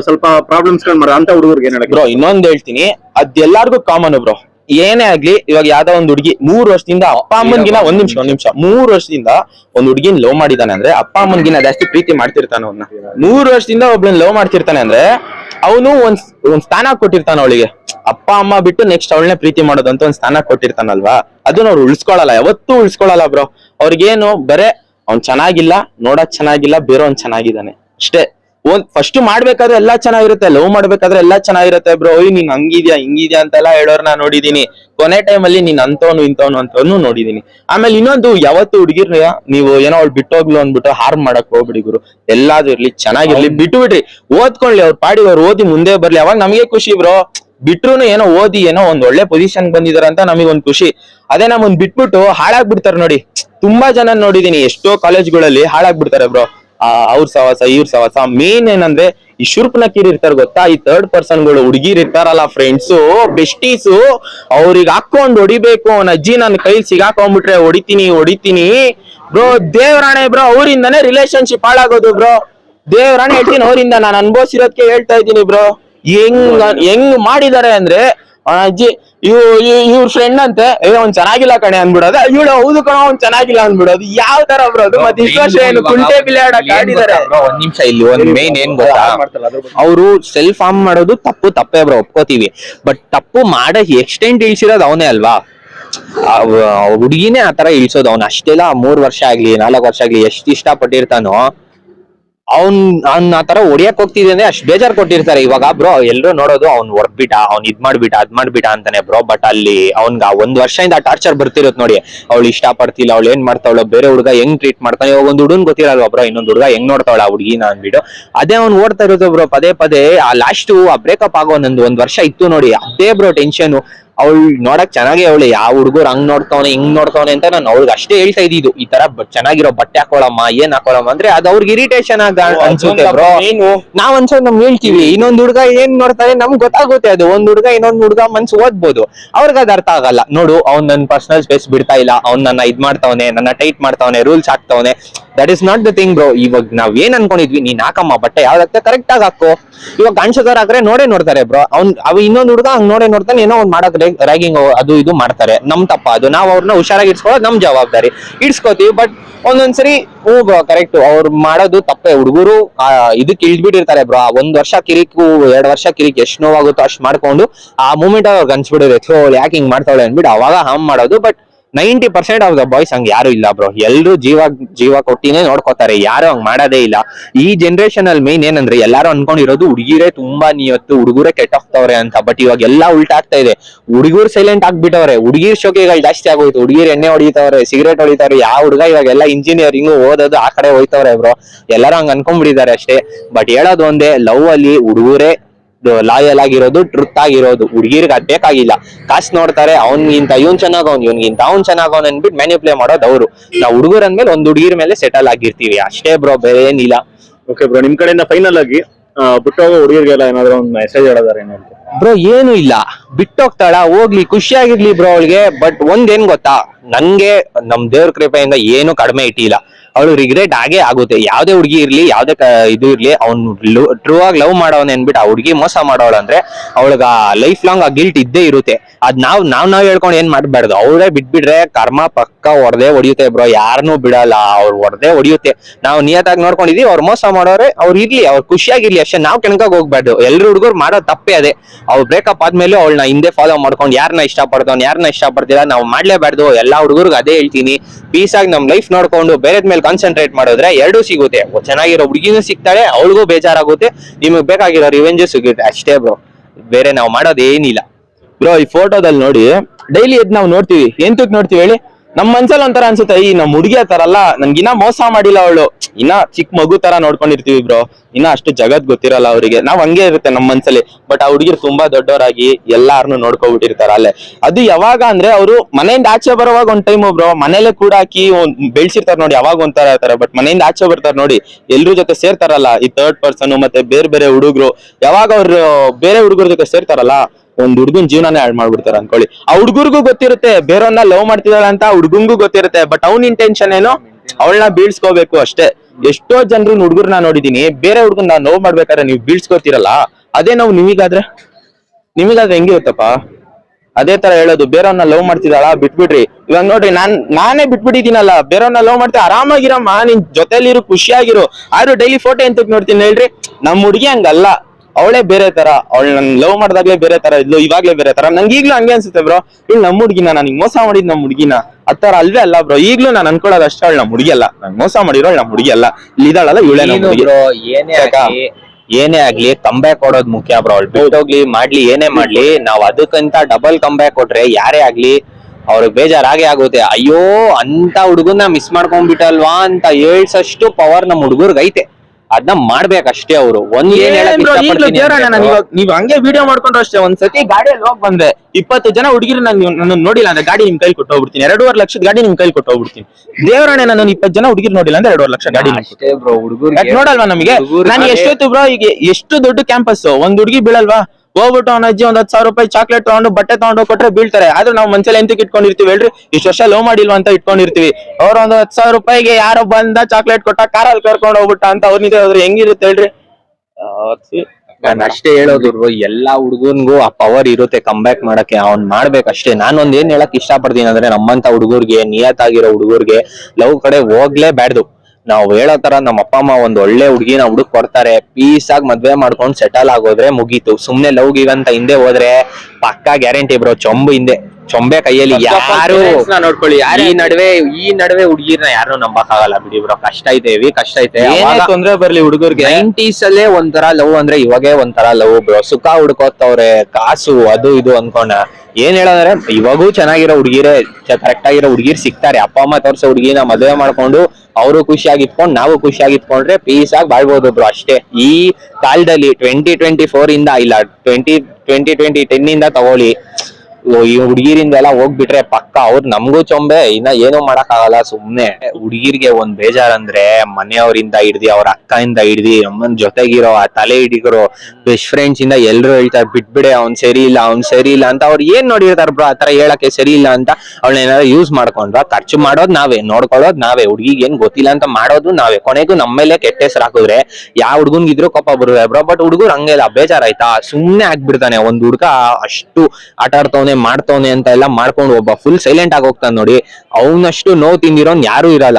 ಸ್ವಲ್ಪ ಪ್ರಾಬ್ಲಮ್ಸ್ಗಳು ಮಾಡ ಅಂತ ಹುಡುಗರಿಗೆ ಏನ್ ಬ್ರೋ ಇನ್ನೊಂದ್ ಹೇಳ್ತೀನಿ. ಅದೆಲ್ಲಾರ್ಗು ಕಾಮನ್ ಬ್ರೋ. ಏನೇ ಆಗ್ಲಿ ಇವಾಗ ಯಾವ್ದೋ ಒಂದ್ ಹುಡುಗಿ ಮೂರ್ ವರ್ಷದಿಂದ ಅಪ್ಪ ಅಮ್ಮನ್ಗಿನ ಒಂದ್ ನಿಮಿಷ ಒಂದ್ ನಿಮಿಷ. ಮೂರ್ ವರ್ಷದಿಂದ ಒಂದ್ ಹುಡುಗಿನ ಲವ್ ಮಾಡಿದಾನೆ ಅಂದ್ರೆ ಅಪ್ಪ ಅಮ್ಮನ್ಗಿನ ಜಾಸ್ತಿ ಪ್ರೀತಿ ಮಾಡ್ತಿರ್ತಾನೆ ಅವ್ನ. ಮೂರ್ ವರ್ಷದಿಂದ ಒಬ್ಳನ್ ಲವ್ ಮಾಡ್ತಿರ್ತಾನೆ ಅಂದ್ರೆ ಅವನು ಒಂದ್ ಒಂದ್ ಸ್ಥಾನ ಕೊಟ್ಟಿರ್ತಾನ ಅವಳಿಗೆ. ಅಪ್ಪ ಅಮ್ಮ ಬಿಟ್ಟು ನೆಕ್ಸ್ಟ್ ಅವಳನ್ನೇ ಪ್ರೀತಿ ಮಾಡೋದಂತ ಅಂತ ಒಂದ್ ಸ್ಥಾನ ಕೊಟ್ಟಿರ್ತಾನಲ್ವಾ? ಅದನ್ನ ಅವ್ರು ಉಳಿಸ್ಕೊಳಲ್ಲ ಯಾವತ್ತೂ ಉಳಿಸ್ಕೊಳಲ್ಲ ಬ್ರೋ ಅವ್ರಿಗೇನು ಬರೇ ಅವ್ನ್ ಚೆನ್ನಾಗಿಲ್ಲ ನೋಡಕ್ ಚೆನ್ನಾಗಿಲ್ಲ ಬೇರೆಯವ್ನ್ ಚೆನ್ನಾಗಿದ್ದಾನೆ. ಅಷ್ಟೇ. ಒಂದ್ ಫಸ್ಟ್ ಮಾಡ್ಬೇಕಾದ್ರೆ ಎಲ್ಲಾ ಚೆನ್ನಾಗಿರುತ್ತೆ ಲವ್ ಮಾಡ್ಬೇಕಾದ್ರೆ ಎಲ್ಲಾ ಚೆನ್ನಾಗಿರುತ್ತೆ ಬ್ರೋ ಓಯ್ ನೀನ್ ಹಂಗಿದ್ಯಾ ಹಿಂಗಿದ್ಯಾ ಅಂತೆಲ್ಲ ಹೇಳೋರ್ನ ನೋಡಿದೀನಿ. ಕೊನೆ ಟೈಮ್ ಅಲ್ಲಿ ನೀನ್ ಅಂತವನು ಇಂತವನು ಅಂತವನು ನೋಡಿದೀನಿ. ಆಮೇಲೆ ಇನ್ನೊಂದು ಯಾವತ್ತು ಹುಡುಗಿರ್ ನೀವು ಏನೋ ಅವ್ಳು ಬಿಟ್ಟೋಗ್ಲು ಅಂದ್ಬಿಟ್ಟು ಹಾರ್ಮ್ ಮಾಡಕ್ ಹೋಗ್ಬಿಡಿ ಗುರು. ಎಲ್ಲಾದ್ರೂ ಇರ್ಲಿ ಚೆನ್ನಾಗಿರ್ಲಿ ಬಿಟ್ಟು ಬಿಡ್ರಿ ಓದ್ಕೊಳ್ಳಿ ಅವ್ರ ಪಾಡಿ ಅವ್ರು ಓದಿ ಮುಂದೆ ಬರ್ಲಿ. ಅವಾಗ ನಮಗೆ ಖುಷಿ ಬ್ರೋ ಬಿಟ್ರುನು ಏನೋ ಓದಿ ಏನೋ ಒಂದ್ ಒಳ್ಳೆ ಪೊಸಿಷನ್ ಬಂದಿದಾರೆ ಅಂತ ನಮಗೆ ಒಂದ್ ಖುಷಿ. ಅದೇ ನಮ್ಮನ್ ಬಿಟ್ಬಿಟ್ಟು ಹಾಳಾಗ್ಬಿಡ್ತಾರೆ ನೋಡಿ. ತುಂಬಾ ಜನ ನೋಡಿದೀನಿ ಎಷ್ಟೋ ಕಾಲೇಜ್ಗಳಲ್ಲಿ ಹಾಳಾಗ್ಬಿಡ್ತಾರೆ ಬ್ರೋ ಅವ್ರ ಸವಾಸ ಇವ್ರ ಸವಾಸ ಮೇನ್ ಏನಂದ್ರೆ ಈ ಶುರ್ಪನಕಿರ್ ಇರ್ತಾರೆ ಗೊತ್ತಾ? ಈ ತರ್ಡ್ ಪರ್ಸನ್ಗಳು ಹುಡುಗಿರ್ ಇರ್ತಾರಲ್ಲ ಫ್ರೆಂಡ್ಸು ಬೆಸ್ಟೀಸು ಅವ್ರಿಗೆ ಹಾಕೊಂಡ್ ಹೊಡಿಬೇಕು ಅವನ ಅಜ್ಜಿ ನನ್ನ ಕೈಲಿ ಸಿಗಾಕೊಂಡ್ಬಿಟ್ರೆ ಹೊಡಿತೀನಿ ಹೊಡಿತೀನಿ. ಬ್ರೋ ದೇವರಾಣೆ ಬ್ರೋ ಅವರಿಂದಾನೇ ರಿಲೇಶನ್ಶಿಪ್ ಹಾಳಾಗೋದು ಬ್ರೋ ದೇವರಾಣೆ ಹೇಳ್ತೀನಿ, ಅವರಿಂದ ನಾನು ಅನ್ಭವಿಸಿರೋದಕ್ಕೆ ಹೇಳ್ತಾ ಇದ್ದೀನಿ ಬ್ರೋ ಹೆಂಗ್ ಹೆಂಗ್ ಮಾಡಿದಾರೆ ಅಂದ್ರೆ ಅಜ್ಜಿ ಇವ್ ಇವ್ರ ಫ್ರೆಂಡ್ ಅಂತೆ ಏ ಅವ್ನ್ ಚೆನ್ನಾಗಿಲ್ಲ ಕಣೆ ಅನ್ಬಿಡೋದು ಇವಳು ಹೌದು ಕಣ ಅವ್ನ್ ಚೆನ್ನಾಗಿಲ್ಲ ಅನ್ಬಿಡೋದು ಯಾವ ತರ ಬ್ರೋ ಅದು? ಮತ್ತೆ ಇಷ್ಟು ವರ್ಷ ಏನು ಕುಂಟೆ ಬಿಲ್ಲೆ ಆಡಕ್ ಆಡಿದಾರೆ? ಒಂದ್ ನಿಮಿಷ ಇಲ್ಲಿ ಒಂದ್ ಮೇನ್ ಏನ್ ಗೊತ್ತಾ? ಅವರು ಸೆಲ್ಫ್ ಹಾರ್ಮ್ ಮಾಡೋದು ತಪ್ಪು ತಪ್ಪೇ ಬ್ರೋ ಒಪ್ಕೋತೀವಿ. ಬಟ್ ತಪ್ಪು ಮಾಡೋ ಎಕ್ಸ್ಟೆಂಟ್ ಇಳಿಸಿರೋದ್ ಅವನೇ ಅಲ್ವಾ? ಹುಡುಗಿನೇ ಆತರ ಇಳಿಸೋದು. ಅವ್ನ ಅಷ್ಟೆಲ್ಲ ಮೂರ್ ವರ್ಷ ಆಗ್ಲಿ ನಾಲ್ಕು ವರ್ಷ ಆಗ್ಲಿ ಎಷ್ಟ್ ಇಷ್ಟ ಪಟ್ಟಿರ್ತಾನೋ ಅವ್ನ್ ಅವ್ನ್ ಆತರ ಹೊಡಿಯಕ್ ಹೋಗ್ತಿದೆ ಅಂದ್ರೆ ಅಷ್ಟು ಬೇಜಾರ್ ಕೊಟ್ಟಿರ್ತಾರೆ. ಇವಾಗ ಬ್ರೋ ಎಲ್ರು ನೋಡೋದು ಅವ್ನ್ ಹೊಡ್ಬಿಟ್ಟ ಅವ್ನ್ ಇದ್ ಮಾಡ್ಬಿಟ್ಟ, ಅದ್ ಮಾಡ್ಬಿಟ್ಟ ಅಂತಾನೆ ಬ್ರೋ ಬಟ್ ಅಲ್ಲಿ ಅವ್ನ್ಗ ಒಂದ್ ವರ್ಷದಿಂದ ಟಾರ್ಚರ್ ಬರ್ತಿರೋದ್ ನೋಡಿ, ಅವ್ಳು ಇಷ್ಟ ಪಡ್ತಿಲ್ಲ ಅವ್ಳು ಏನ್ ಮಾಡ್ತಾವಳ, ಬೇರೆ ಹುಡುಗ ಹೆಂಗ್ ಟ್ರೀಟ್ ಮಾಡ್ತಾನೆ, ಇವಾಗ ಒಂದ್ ಹುಡುಗನ್ ಗೊತ್ತಿರಲ್ವ ಬ್ರೋ ಇನ್ನೊಂದ್ ಹುಡುಗ ಹೆಂಗ್ ನೋಡ್ತಾವಳ ಆ ಹುಡುಗಿನ ಅಂದ್ಬಿಟ್ಟು. ಅದೇ ಅವ್ನ್ ಓಡ್ತಾ ಇರೋದು ಬ್ರೋ ಪದೇ ಪದೇ ಆ ಲಾಸ್ಟ್ ಆ ಬ್ರೇಕಪ್ ಆಗೋ ನಂದು ಒಂದ್ ವರ್ಷ ಇತ್ತು ನೋಡಿ, ಅದೇ ಬ್ರೋ ಟೆನ್ಷನ್ ಅವಳು ನೋಡಕ್ ಚೆನ್ನಾಗಿ ಅವಳು ಯಾವ ಹುಡುಗರು ಹಂಗ್ ನೋಡ್ತಾವನೆ ಹಿಂಗ್ ನೋಡ್ತಾವನೆ ಅಂತ ನಾನು ಅವ್ಳಿಗೆ ಅಷ್ಟೇ ಹೇಳ್ತಾ ಇದ್ದಿದ್ದು. ಈ ತರ ಚೆನ್ನಾಗಿರೋ ಬಟ್ಟೆ ಹಾಕೊಳಮ್ಮ ಏನ್ ಹಾಕೊಳಮ್ಮ ಅಂದ್ರೆ ಅದು ಅವ್ರಿಗೆ ಇರಿಟೇಷನ್ ಆಗ ಅನ್ಸುತ್ತೆ ಬ್ರೋ ನಾವ್ ಅನ್ಸೋದ್ ನಮ್ ಹೇಳ್ತೀವಿ ಇನ್ನೊಂದ್ ಹುಡುಗ ಏನ್ ನೋಡ್ತಾರೆ ನಮ್ಗೆ ಗೊತ್ತಾಗುತ್ತೆ ಅದು. ಒಂದ್ ಹುಡುಗ ಇನ್ನೊಂದ್ ಹುಡ್ಗ ಮನ್ಸು ಓದ್ಬೋದು. ಅವ್ರಿಗೆ ಅದ್ ಅರ್ಥ ಆಗಲ್ಲ. ನೋಡು ಅವ್ನ್ ನನ್ ಪರ್ಸನಲ್ ಸ್ಪೇಸ್ ಬಿಡ್ತಾ ಇಲ್ಲ. ಅವ್ನ್ ನನ್ನ ಇದ್ ಮಾಡ್ತಾವನೆ ನನ್ನ ಟೈಟ್ ಮಾಡ್ತಾವನೆ rules ಹಾಕ್ತಾವನೆ. That is not the thing bro ಇವಾಗ ನಾವ್ ಏನ್ ಅನ್ಕೊಂಡಿದ್ವಿ, ನೀನ್ ಹಾಕಮ್ಮ, ಬಟ್ಟೆ ಯಾವ್ದಾಗ್ತದೆ ಕರೆಕ್ಟ್ ಆಗಿ ಹಾಕು. ಇವಾಗ ಕಾಣಿಸೋದಾರ ಹಾಕ್ರೆ ನೋಡೇ ನೋಡ್ತಾರೆ ಬ್ರೋ ಅವ್ನ್, ಅವ್ ಇನ್ನೊಂದ್ ಹುಡುಗ ಹಂಗ್ ನೋಡೇ ನೋಡ್ತಾನೆ, ಏನೋ ಒಂದ್ ಮಾಡಕ್ ರ್ಯಾಗಿಂಗ್ ಅದು ಇದು ಮಾಡ್ತಾರೆ. ನಮ್ ತಪ್ಪ ಅದು. ನಾವ್ ಅವ್ರನ್ನ ಹುಷಾರಾಗಿ ಇಡ್ಸ್ಕೊಳ್ಳೋದು ನಮ್ ಜವಾಬ್ದಾರಿ. ಇಡ್ಸ್ಕೊತೀವಿ ಬಟ್ ಒಂದೊಂದ್ಸರಿ, ಹ್ಞೂ ಬ್ರೋ ಕರೆಕ್ಟ್ ಅವ್ರು ಮಾಡೋದು ತಪ್ಪೇ. ಹುಡುಗರು ಇದಕ್ಕೆ ಇಳ್ದ್ಬಿಟ್ಟಿರ್ತಾರೆ ಬ್ರೋ ಒಂದ್ ವರ್ಷ ಕಿರಿಕು ಎರಡ್ ವರ್ಷ ಕಿರಿಕ್ ಎಷ್ಟು ನೋವಾಗುತ್ತೋ ಅಷ್ಟು ಮಾಡ್ಕೊಂಡು, ಆ ಮೂಮೆಂಟ್ ಅವ್ರಿಗೆ ಅನ್ಸ್ಬಿಡುತ್ತೆ ಥೋ ಯಾಕೆ ಹಿಂಗ್ ಮಾಡ್ತಾಳೆ ಅನ್ಬಿಟ್ಟು ಅವಾಗ ಹಾಮ್ ಮಾಡೋದು but ninety percent of the boys ಹಂಗೆ ಯಾರು ಇಲ್ಲ ಬ್ರೋ ಎಲ್ಲರೂ ಜೀವ ಜೀವ ಕೊಟ್ಟಿನೇ ನೋಡ್ಕೋತಾರೆ. ಯಾರು ಹಂಗ್ ಮಾಡೋದೇ ಇಲ್ಲ. ಈ ಜನರೇಷನ್ ಅಲ್ಲಿ ಮೇನ್ ಏನಂದ್ರೆ ಎಲ್ಲಾರು ಅನ್ಕೊಂಡಿರೋದು ಹುಡುಗಿರೇ ತುಂಬಾ ನಿಯತ್ತು ಹುಡುಗರೇ ಕೆಟ್ಟೋಗ್ತವ್ರೆ ಅಂತ. ಬಟ್ ಇವಾಗ ಎಲ್ಲಾ ಉಲ್ಟಾ ಆಗ್ತಾ ಇದೆ. ಹುಡುಗರು ಸೈಲೆಂಟ್ ಆಗ್ಬಿಟ್ಟವ್ರೆ. ಹುಡುಗಿರ್ ಶೋಕೆಗಳು ಜಾಸ್ತಿ ಆಗೋಯ್ತು. ಹುಡುಗಿರ್ ಎಣ್ಣೆ ಹೊಡಿತಾವ್ರೆ ಸಿಗರೇಟ್ ಹೊಡಿತಾವ್ರೆ. ಯಾವ ಹುಡುಗ ಇವಾಗ ಎಲ್ಲ ಇಂಜಿನಿಯರಿಂಗ್ ಓದೋದು ಆ ಕಡೆ ಹೋಯ್ತವ್ರೆ ಬ್ರೋ ಎಲ್ಲರೂ ಹಂಗ್ ಅನ್ಕೊಂಡ್ಬಿಟ್ಟಿದ್ದಾರೆ ಅಷ್ಟೇ. ಬಟ್ ಹೇಳೋದು ಒಂದೇ ಲವ್ ಅಲ್ಲಿ ಹುಡುಗರೇ ಲಾಯಲ್ ಆಗಿರೋದು ಟ್ರುತ್ ಆಗಿರೋದು ಹುಡುಗಿರ್ಗೆ ಅದ್ ಬೇಕಾಗಿಲ್ಲ ಕಾಸ್ ನೋಡ್ತಾರೆ ಅವ್ನಿಗಿಂತ ಇವನ್ ಚೆನ್ನಾಗ್ ಅವ್ನ್ ಇವ್ನಿಗಿಂತ ಅವ್ನ್ ಚೆನ್ನಾಗ್ ಅವ್ನ್ ಅನ್ಬಿಟ್ಟು ಮ್ಯಾನಿಪ್ಲೇ ಮಾಡೋದು ಅವ್ರು. ನಾವು ಹುಡುಗರ ಅಂದ್ಮೇಲೆ ಒಂದ್ ಹುಡುಗಿರ್ ಮೇಲೆ ಸೆಟಲ್ ಆಗಿರ್ತೀವಿ. ಅಷ್ಟೇ ಬ್ರೋ ಬೇರೆ ಏನಿಲ್ಲ. ಓಕೆ ಬ್ರೋ ನಿಮ್ ಕಡೆಯಿಂದ ಫೈನಲ್ ಆಗಿ ಬಿಟ್ಟೋಗೋ ಹುಡುಗಿರಿಗೆಲ್ಲ ಏನಾದ್ರು ಒಂದು ಮೆಸೇಜ್ ಹೇಳೋದಾರೆ ಏನು ಬ್ರೋ ಏನು ಇಲ್ಲ. ಬಿಟ್ಟೋಗ್ತಾಳ ಹೋಗ್ಲಿ ಖುಷಿಯಾಗಿರ್ಲಿ ಬ್ರೋ ಅವಳಿಗೆ ಬಟ್ ಒಂದೇನ್ ಗೊತ್ತಾ? ನಂಗೆ ನಮ್ ದೇವ್ರ ಕೃಪೆಯಿಂದ ಏನು ಕಡಿಮೆ ಇಟ್ಟಿಲ್ಲ. ಅವಳು ರಿಗ್ರೆಟ್ ಆಗೇ ಆಗುತ್ತೆ. ಯಾವ್ದೇ ಹುಡುಗಿ ಇರ್ಲಿ, ಯಾವ್ದೇ ಇದು ಇರ್ಲಿ, ಅವ್ನು ಟ್ರೂ ಆಗಿ ಲವ್ ಮಾಡೋನ್ ಅನ್ಬಿಟ್ಟು ಆ ಹುಡುಗಿ ಮೋಸ ಮಾಡೋಳು ಅಂದ್ರೆ ಆ ಲೈಫ್ ಲಾಂಗ್ ಆ ಗಿಲ್ಟ್ ಇದ್ದೇ ಇರುತ್ತೆ. ಅದ್ ನಾವ್ ನಾವ್ ನಾವ್ ಹೇಳ್ಕೊಂಡು ಏನ್ ಮಾಡ್ಬಾರ್ದು? ಅವಳೇ ಬಿಟ್ಬಿಟ್ರೆ ಕರ್ಮ ಪಕ್ಕ ಹೊಡೆದೇ ಹೊಡಿಯುತ್ತೆ ಬ್ರೋ. ಯಾರನ್ನೂ ಬಿಡಲ್ಲ. ಅವ್ರು ಹೊಡೆದೇ ಹೊಡಿಯುತ್ತೆ ನಾವು ನಿಯತ್ತಾಗಿ ನೋಡ್ಕೊಂಡಿದೀವಿ. ಅವ್ರು ಮೋಸ ಮಾಡೋರೆ ಅವ್ರು ಇರ್ಲಿ. ಅವ್ರು ಖುಷಿಯಾಗಿರ್ಲಿ ಅಷ್ಟೇ ನಾವ್ ಕೆಣಕಾಗ ಹೋಗ್ಬಾರ್ದು. ಎಲ್ರು ಹುಡುಗರು ಮಾಡೋ ತಪ್ಪೇ ಅದೇ. ಅವ್ರು ಬ್ರೇಕಪ್ ಆದ್ಮೇಲೆ ಅವಳನ್ನ ಹಿಂದೆ ಫಾಲೋ ಮಾಡ್ಕೊಂಡು ಯಾರನ್ನ ಇಷ್ಟ ಪಡ್ತಾವ್ ಯಾರನ್ನ ಇಷ್ಟ ಪಡ್ತೀರಾ ನಾವು ಮಾಡ್ಲೇಬಾರ್ದು. ಎಲ್ಲಾ ಹುಡುಗರಿಗೆ ಅದೇ ಹೇಳ್ತೀನಿ. ಪೀಸ್ ಆಗಿ ನಮ್ ಲೈಫ್ ನೋಡ್ಕೊಂಡು ಬೇರೆದ್ ಮೇಲೆ ಕಾನ್ಸಂಟ್ರೇಟ್ ಮಾಡಿದ್ರೆ ಎರಡೂ ಸಿಗುತ್ತೆ. ಚೆನ್ನಾಗಿರೋ ಹುಡುಗಿನೂ ಸಿಗ್ತಾಳೆ, ಅವಳಿಗೂ ಬೇಜಾರಾಗುತ್ತೆ. ನಿಮಗೆ ಬೇಕಾಗಿರೋ ರಿವೆಂಜು ಸಿಗುತ್ತೆ. ಅಷ್ಟೇ ಬ್ರೋ ಬೇರೆ ನಾವು ಮಾಡೋದೇನಿಲ್ಲ. ಬ್ರೋ ಈ ಫೋಟೋದಲ್ಲಿ ನೋಡಿ ಡೈಲಿ ಎದ್ ನಾವು ನೋಡ್ತೀವಿ. ಎಂತಕ್ ನೋಡ್ತೀವಿ ಹೇಳಿ? ನಮ್ಮ ಮನ್ಸಲ್ಲಿ ಒಂಥರ ಅನ್ಸುತ್ತೆ ಈ ನಮ್ ಹುಡುಗಿ ತರಲ್ಲ ನನ್ಗಿನ್ನ ಮೋಸ ಮಾಡಿಲ್ಲ ಅವಳು. ಇನ್ನ ಚಿಕ್ಕ ಮಗು ತರ ನೋಡ್ಕೊಂಡಿರ್ತೀವಿ ಬ್ರೋ ಇನ್ನ ಅಷ್ಟು ಜಗತ್ ಗೊತ್ತಿರಲ್ಲ ಅವರಿಗೆ. ನಾವ್ ಹಂಗೆ ಇರುತ್ತೆ ನಮ್ಮ ಮನ್ಸಲ್ಲಿ. ಬಟ್ ಆ ಹುಡುಗಿರು ತುಂಬಾ ದೊಡ್ಡವರಾಗಿ ಎಲ್ಲಾರನು ನೋಡ್ಕೊಬಿಟ್ಟಿರ್ತಾರ ಅಲ್ಲೇ. ಅದು ಯಾವಾಗ ಅಂದ್ರೆ ಅವರು ಮನೆಯಿಂದ ಆಚೆ ಬರುವಾಗ ಒಂದ್ ಟೈಮ್ ಬ್ರೋ ಮನೇಲೆ ಕೂಡ ಹಾಕಿ ಬೆಳ್ಸಿರ್ತಾರ ನೋಡಿ, ಯಾವಾಗ ಒಂಥರ ಇರ್ತಾರೆ ಬಟ್ ಮನೆಯಿಂದ ಆಚೆ ಬರ್ತಾರ ನೋಡಿ, ಎಲ್ರು ಜೊತೆ ಸೇರ್ತಾರಲ್ಲ. ಈ ಥರ್ಡ್ ಪರ್ಸನ್ ಮತ್ತೆ ಬೇರೆ ಬೇರೆ ಹುಡುಗರು. ಯಾವಾಗ ಅವ್ರು ಬೇರೆ ಹುಡುಗರ ಜೊತೆ ಸೇರ್ತಾರಲ್ಲ, ಒಂದ್ ಹುಡುಗನ್ ಜೀವನನೇ ಹಾಳು ಮಾಡ್ಬಿಡ್ತಾರ ಅನ್ಕೊಳ್ಳಿ. ಆ ಹುಡುಗರ್ಗೂ ಗೊತ್ತಿರುತ್ತೆ, ಬೇರೆಯವ್ರನ್ನ ಲವ್ ಮಾಡ್ತಿದಾರ ಅಂತ ಹುಡುಗಂಗೂ ಗೊತ್ತಿರುತ್ತೆ. ಬಟ್ ಅವ್ನ ಇಂಟೆನ್ಷನ್ ಏನು? ಅವಳನ್ನ ಬೀಳ್ಸ್ಕೋಬೇಕು ಅಷ್ಟೇ. ಎಷ್ಟೋ ಜನರು ಹುಡುಗರ್ನ ನೋಡಿದೀನಿ, ಬೇರೆ ಹುಡುಗನ್ನ ನೋವು ಮಾಡ್ಬೇಕಾದ್ರೆ ನೀವು ಬೀಳ್ಸ್ಕೊತಿರಲ್ಲ? ಅದೇ ನಾವು ನಿಮಗಾದ್ರೆ? ನಿಮಗಾದ್ರೆ ಹೆಂಗಿರುತ್ತಪ್ಪ ಅದೇ ತರ ಹೇಳೋದು ಬೇರೆಯವ್ರನ್ನ ಲವ್ ಮಾಡ್ತಿದ್ದಾಳ? ಬಿಟ್ಬಿಡ್ರಿ. ಇವಾಗ ನೋಡ್ರಿ, ನಾನ್, ನಾನೇ ಬಿಟ್ಬಿಟ್ಟಿದ್ದೀನಲ್ಲ ಬೇರೆಯವ್ರನ್ನ ಲವ್ ಮಾಡ್ತಿ ಆರಾಮಾಗಿರಮ್ಮ, ನಿನ್ ಜೊತೆಲಿರು, ಖುಷಿಯಾಗಿರು. ಆದ್ರೂ ಡೈಲಿ ಫೋಟೋ ಎಂತ ನೋಡ್ತೀನಿ ಹೇಳ್ರಿ, ನಮ್ ಹುಡುಗಿ ಹಂಗಲ್ಲ. ಅವಳೇ ಬೇರೆ ತರ, ಅವಳು ನನ್ ಲವ್ ಮಾಡ್ದಾಗ್ಲೇ ಬೇರೆ ತರ, ಇದ್ಲು ಇವಾಗ್ಲೇ ಬೇರೆ ತರ. ನಂಗೆ ಈಗ್ಲೂ ಹಂಗೆ ಅನ್ಸುತ್ತೆ ಬ್ರೋ. ಇಲ್ಲಿ ನಮ್ ಹುಡುಗಿನ ನನಗೆ ಮೋಸ ಮಾಡಿದ್ ನಮ್ಮ ಹುಡುಗಿನ. ಆತರ ಅಲ್ವೇ ಅಲ್ಲ ಬ್ರೋ ಈಗ್ಲೂ ನಾನು ಅನ್ಕೊಳ್ಳೋದು ಅಷ್ಟೇ ಅವಳು ನಮ್ ಹುಡುಗಿ ಅಲ್ಲ ನಂಗೆ ಮೋಸ ಮಾಡಿರೋ ನಮ್ ಹುಡುಗಿ ಅಲ್ಲ ಇಲ್ಲಿದಾಳಲ್ಲ ಇವಳೇ ನಮ್ ಹುಡುಗಿ. ಬ್ರೋ ಏನೇ ಸಾಕಾ? ಆಗ್ಲಿ ಏನೇ ಆಗ್ಲಿ ಕಂಬ್ಯಾಕ್ ಕೊಡೋದ್ ಮುಖ್ಯ ಬ್ರೋ ಅವ್ಳು ಬಿಟ್ಟೋಗ್ಲಿ ಮಾಡ್ಲಿ ಏನೇ ಮಾಡ್ಲಿ ನಾವ್ ಅದಕ್ಕಂತ ಡಬಲ್ ಕಂಬ್ಯಾಕ್ ಕೊಟ್ರೆ ಯಾರೇ ಆಗ್ಲಿ ಅವ್ರಿಗೆ ಬೇಜಾರಾಗೆ ಆಗುತ್ತೆ. ಅಯ್ಯೋ ಅಂತ ಹುಡುಗನ್ನ ಮಿಸ್ ಮಾಡ್ಕೊಂಡ್ಬಿಟ್ಟಲ್ವಾ ಅಂತ ಹೇಳ್ಸಷ್ಟು ಪವರ್ ನಮ್ ಹುಡುಗರ್ಗ್ ಐತೆ ಅದನ್ನ ಮಾಡ್ಬೇಕಷ್ಟೇ ಅವರು. ಒಂದ್ ಏನ್ ಹೇಳಕ್ ಇಷ್ಟಪಡ್ತೀನಿ ಅಂದ್ರೆ ನೀವ್ ಹಂಗೆ ವಿಡಿಯೋ ಮಾಡ್ಕೊಂಡ್ರು ಅಷ್ಟೇ ಒಂದ್ ಸತಿ ಗಾಡಿಯಲ್ಲಿ ಹೋಗ್ ಬಂದೆ. ಇಪ್ಪತ್ತು ಜನ ಹುಡುಗಿರು ನಾನು ನನ್ನ ನೋಡಿಲ್ಲ ಅಂದ್ರೆ ಗಾಡಿ ನಿಮ್ ಕೈ ಕೊಟ್ಟು ಹೋಗ್ಬಿಡ್ತೀನಿ. ಎರಡೂವರೆ ಲಕ್ಷದ ಗಾಡಿ ನಿಮ್ ಕೈ ಕೊಟ್ಟು ಹೋಗ್ಬಿಡ್ತೀನಿ. ದೇವರಾಣೆ ನಾನು ಇಪ್ಪತ್ತು ಜನ ಹುಡುಗಿರು ನೋಡಿಲ್ಲ ಅಂದ್ರೆ ಎರಡೂವರೆ ಲಕ್ಷ ಗಾಡಿ ನಿಮ್ಗೆ ಅಷ್ಟೇ ಬ್ರೋ ಹುಡುಗರು ನೋಡಲ್ವಾ ನಮಗೆ? ನಾನು ಎಷ್ಟೊತ್ತು ಬ್ರೋ ಈಗ ಎಷ್ಟು ದೊಡ್ಡ ಕ್ಯಾಂಪಸ್ ಒಂದ್ ಹುಡುಗಿ ಬೀಳಲ್ವಾ? ಹೋಗ್ಬಿಟ್ಟು ಅವ್ನ ಅಜ್ಜಿ ಒಂದ್ ಹತ್ತು ಸಾವಿರ ರೂಪಾಯಿ ಚಾಕ್ಲೇಟ್ ತಗೊಂಡು ಬಟ್ಟೆ ತಗೊಂಡು ಕೊಟ್ರೆ ಬೀಳ್ತಾರೆ. ಆದ್ರೆ ನಾವು ಮನ್ಸಲ್ಲಿ ಎಂತಕ್ಕೆ ಇಟ್ಕೊಂಡಿರ್ತೀವಿ ಹೇಳ್ರಿ? ಇಷ್ಟು ವರ್ಷ ಲವ್ ಮಾಡಿಲ್ವಾ ಅಂತ ಇಟ್ಕೊಂಡಿರ್ತೀವಿ. ಅವ್ರ ಒಂದ್ ಹತ್ತು ಸಾವಿರ ರೂಪಾಯಿಗೆ ಯಾರೋ ಬಂದ ಚಾಕ್ಲೇಟ್ ಕೊಟ್ಟ ಕಾರಲ್ಲಿ ಕರ್ಕೊಂಡು ಹೋಗ್ಬಿಟ್ಟ ಅಂತ ಅವ್ರ ಅವ್ರು ಹೆಂಗಿರುತ್ತೆ ಹೇಳ್ರಿ? ನಾನು ಅಷ್ಟೇ ಹೇಳೋದು ಎಲ್ಲಾ ಹುಡುಗನ್ಗೂ ಆ ಪವರ್ ಇರುತ್ತೆ ಕಮ್ ಬ್ಯಾಕ್ ಮಾಡಕ್ಕೆ. ಅವ್ನ್ ಮಾಡ್ಬೇಕಷ್ಟೇ ನಾನೊಂದ್ ಏನ್ ಹೇಳಕ್ ಇಷ್ಟಪಡ್ತೀನಿ ಅಂದ್ರೆ ನಮ್ಮಂತ ಹುಡುಗರ್ಗೆ, ನಿಯತ್ತಾಗಿರೋ ಹುಡುಗರ್ಗೆ, ಲವ್ ಕಡೆ ಹೋಗ್ಲೇಬ್ಯಾಡ್ದು. ನಾವು ಹೇಳೋ ತರ ನಮ್ಮ ಅಪ್ಪ, ಅಮ್ಮ ಒಂದ್ ಒಳ್ಳೆ ಹುಡುಗಿನ ಹುಡುಕ್ ಕೊಡ್ತಾರೆ. ಪೀಸ್ ಆಗಿ ಮದ್ವೆ ಮಾಡ್ಕೊಂಡ್ ಸೆಟಲ್ ಆಗೋದ್ರೆ ಮುಗೀತು. ಸುಮ್ನೆ ಲವ್ ಗೀಗಂತ ಹಿಂದೆ ಹೋದ್ರೆ ಪಕ್ಕಾ ಗ್ಯಾರಂಟಿ ಬ್ರೋ ಚೊಂಬು ಹಿಂದೆ. ಚೊಂಬೆ ಕೈಯಲ್ಲಿ ಯಾರು ನೋಡ್ಕೊಳ್ಳಿ. ಯಾರೇ ಈ ನಡುವೆ ಈ ನಡುವೆ ಹುಡುಗಿರ್ನ ಯಾರು ನಂಬಕ್ ಆಗಲ್ಲ ಬಿಡಿ ಬ್ರೋ ಕಷ್ಟ ಐತೆ ಹೆವಿ ಕಷ್ಟ ಐತೆ ತೊಂದ್ರೆ ಬರ್ಲಿ ಹುಡುಗರ್ಗೆ. ನೈಂಟೀಸ್ ಅಲ್ಲೇ ಒಂಥರ ಲವ್ ಅಂದ್ರೆ ಇವಾಗೇ ಒಂಥರ ಲವ್ ಬ್ರೋ ಸುಖ ಹುಡ್ಕೋತವ್ರೆ ಕಾಸು ಅದು ಇದು ಅನ್ಕೊಂಡ. ಏನ್ ಹೇಳಂದ್ರೆ ಇವಾಗೂ ಚೆನ್ನಾಗಿರೋ ಹುಡುಗಿರೇ ಕರೆಕ್ಟ್ ಆಗಿರೋ ಹುಡುಗಿರ್ ಸಿಗ್ತಾರೆ. ಅಪ್ಪ ಅಮ್ಮ ತೋರ್ಸೋ ಹುಡುಗಿನ ಮದುವೆ ಮಾಡ್ಕೊಂಡು ಅವರು ಖುಷಿಯಾಗಿ ಇಟ್ಕೊಂಡು ನಾವು ಖುಷಿಯಾಗಿ ಇಟ್ಕೊಂಡ್ರೆ ಪೀಸ್ ಆಗಿ ಬಾಳ್ಬಹುದು ಬ್ರೋ ಅಷ್ಟೇ. ಈ ಕಾಲದಲ್ಲಿ ಟ್ವೆಂಟಿ ಟ್ವೆಂಟಿ ಫೋರ್ ಇಂದ ಇಲ್ಲ ಟ್ವೆಂಟಿ ಟ್ವೆಂಟಿ ಟ್ವೆಂಟಿ ಟೆನ್ ಇಂದ ತಗೊಳ್ಳಿ. ಈ ಹುಡುಗಿರಿಂದ ಎಲ್ಲ ಹೋಗ್ಬಿಟ್ರೆ ಪಕ್ಕ ಅವ್ರು ನಮಗೂ ಚೊಂಬೆ, ಇನ್ನ ಏನು ಮಾಡಕ್ ಆಗಲ್ಲ ಸುಮ್ನೆ. ಹುಡುಗಿರ್ಗೆ ಒಂದ್ ಬೇಜಾರಂದ್ರೆ ಮನೆಯವರಿಂದ ಹಿಡ್ದಿ, ಅವ್ರ ಅಕ್ಕಯಿಂದ ಹಿಡ್ದಿ ನಮ್ಮನ್ ಜೊತೆಗಿರೋ ಆ ತಲೆ ಹಿಡಿಗರೋ ಬೆಸ್ಟ್ ಫ್ರೆಂಡ್ಸ್ ಇಂದ ಎಲ್ರು ಹೇಳ್ತಾರೆ ಬಿಟ್ಬಿಡೆ, ಅವ್ನ್ ಸರಿ ಇಲ್ಲ, ಅವ್ನ್ ಸರಿ ಇಲ್ಲ ಅಂತ ಅವ್ರು ಏನ್ ನೋಡಿರ್ತಾರ ಬ್ರೋ ಆತರ ಹೇಳಕ್ಕೆ ಸರಿ ಇಲ್ಲ ಅಂತ ಅವ್ಳನ್ನ ಏನಾದ್ರು ಯೂಸ್ ಮಾಡ್ಕೊಂಡ್ರ, ಖರ್ಚು ಮಾಡೋದ್ ನಾವೇ, ನೋಡ್ಕೊಳ್ಳೋದ್ ನಾವೇ, ಹುಡುಗಿಗೆ ಏನ್ ಗೊತ್ತಿಲ್ಲ ಅಂತ ಮಾಡೋದು ನಾವೇ. ಕೊನೆಗೂ ನಮ್ಮ ಮೇಲೆ ಕೆಟ್ಟ ಹೆಸರು ಹಾಕಿದ್ರೆ ಯಾವ ಹುಡುಗನ್ಗಿದ್ರು ಕೋಪ ಬರುತ್ತೆ ಬ್ರೋ ಬಟ್ ಹುಡುಗರು ಹಂಗೆಲ್ಲ, ಬೇಜಾರಾಯ್ತಾ? ಸುಮ್ನೆ ಆಗ್ಬಿಡ್ತಾನೆ, ಒಂದ್ ಹುಡ್ಗ ಅಷ್ಟು ಆಟ ಆಡ್ತವನೆ ಮಾಡ್ತವನೆ ಅಂತ ಎಲ್ಲ ಮಾಡ್ಕೊಂಡು ಒಬ್ಬ ಫುಲ್ ಸೈಲೆಂಟ್ ಆಗಿ ಹೋಗ್ತಾನೆ ನೋಡಿ. ಅವನಷ್ಟು ನೋವು ತಿಂದಿರೋನ್ ಯಾರು ಇರಲ್ಲ.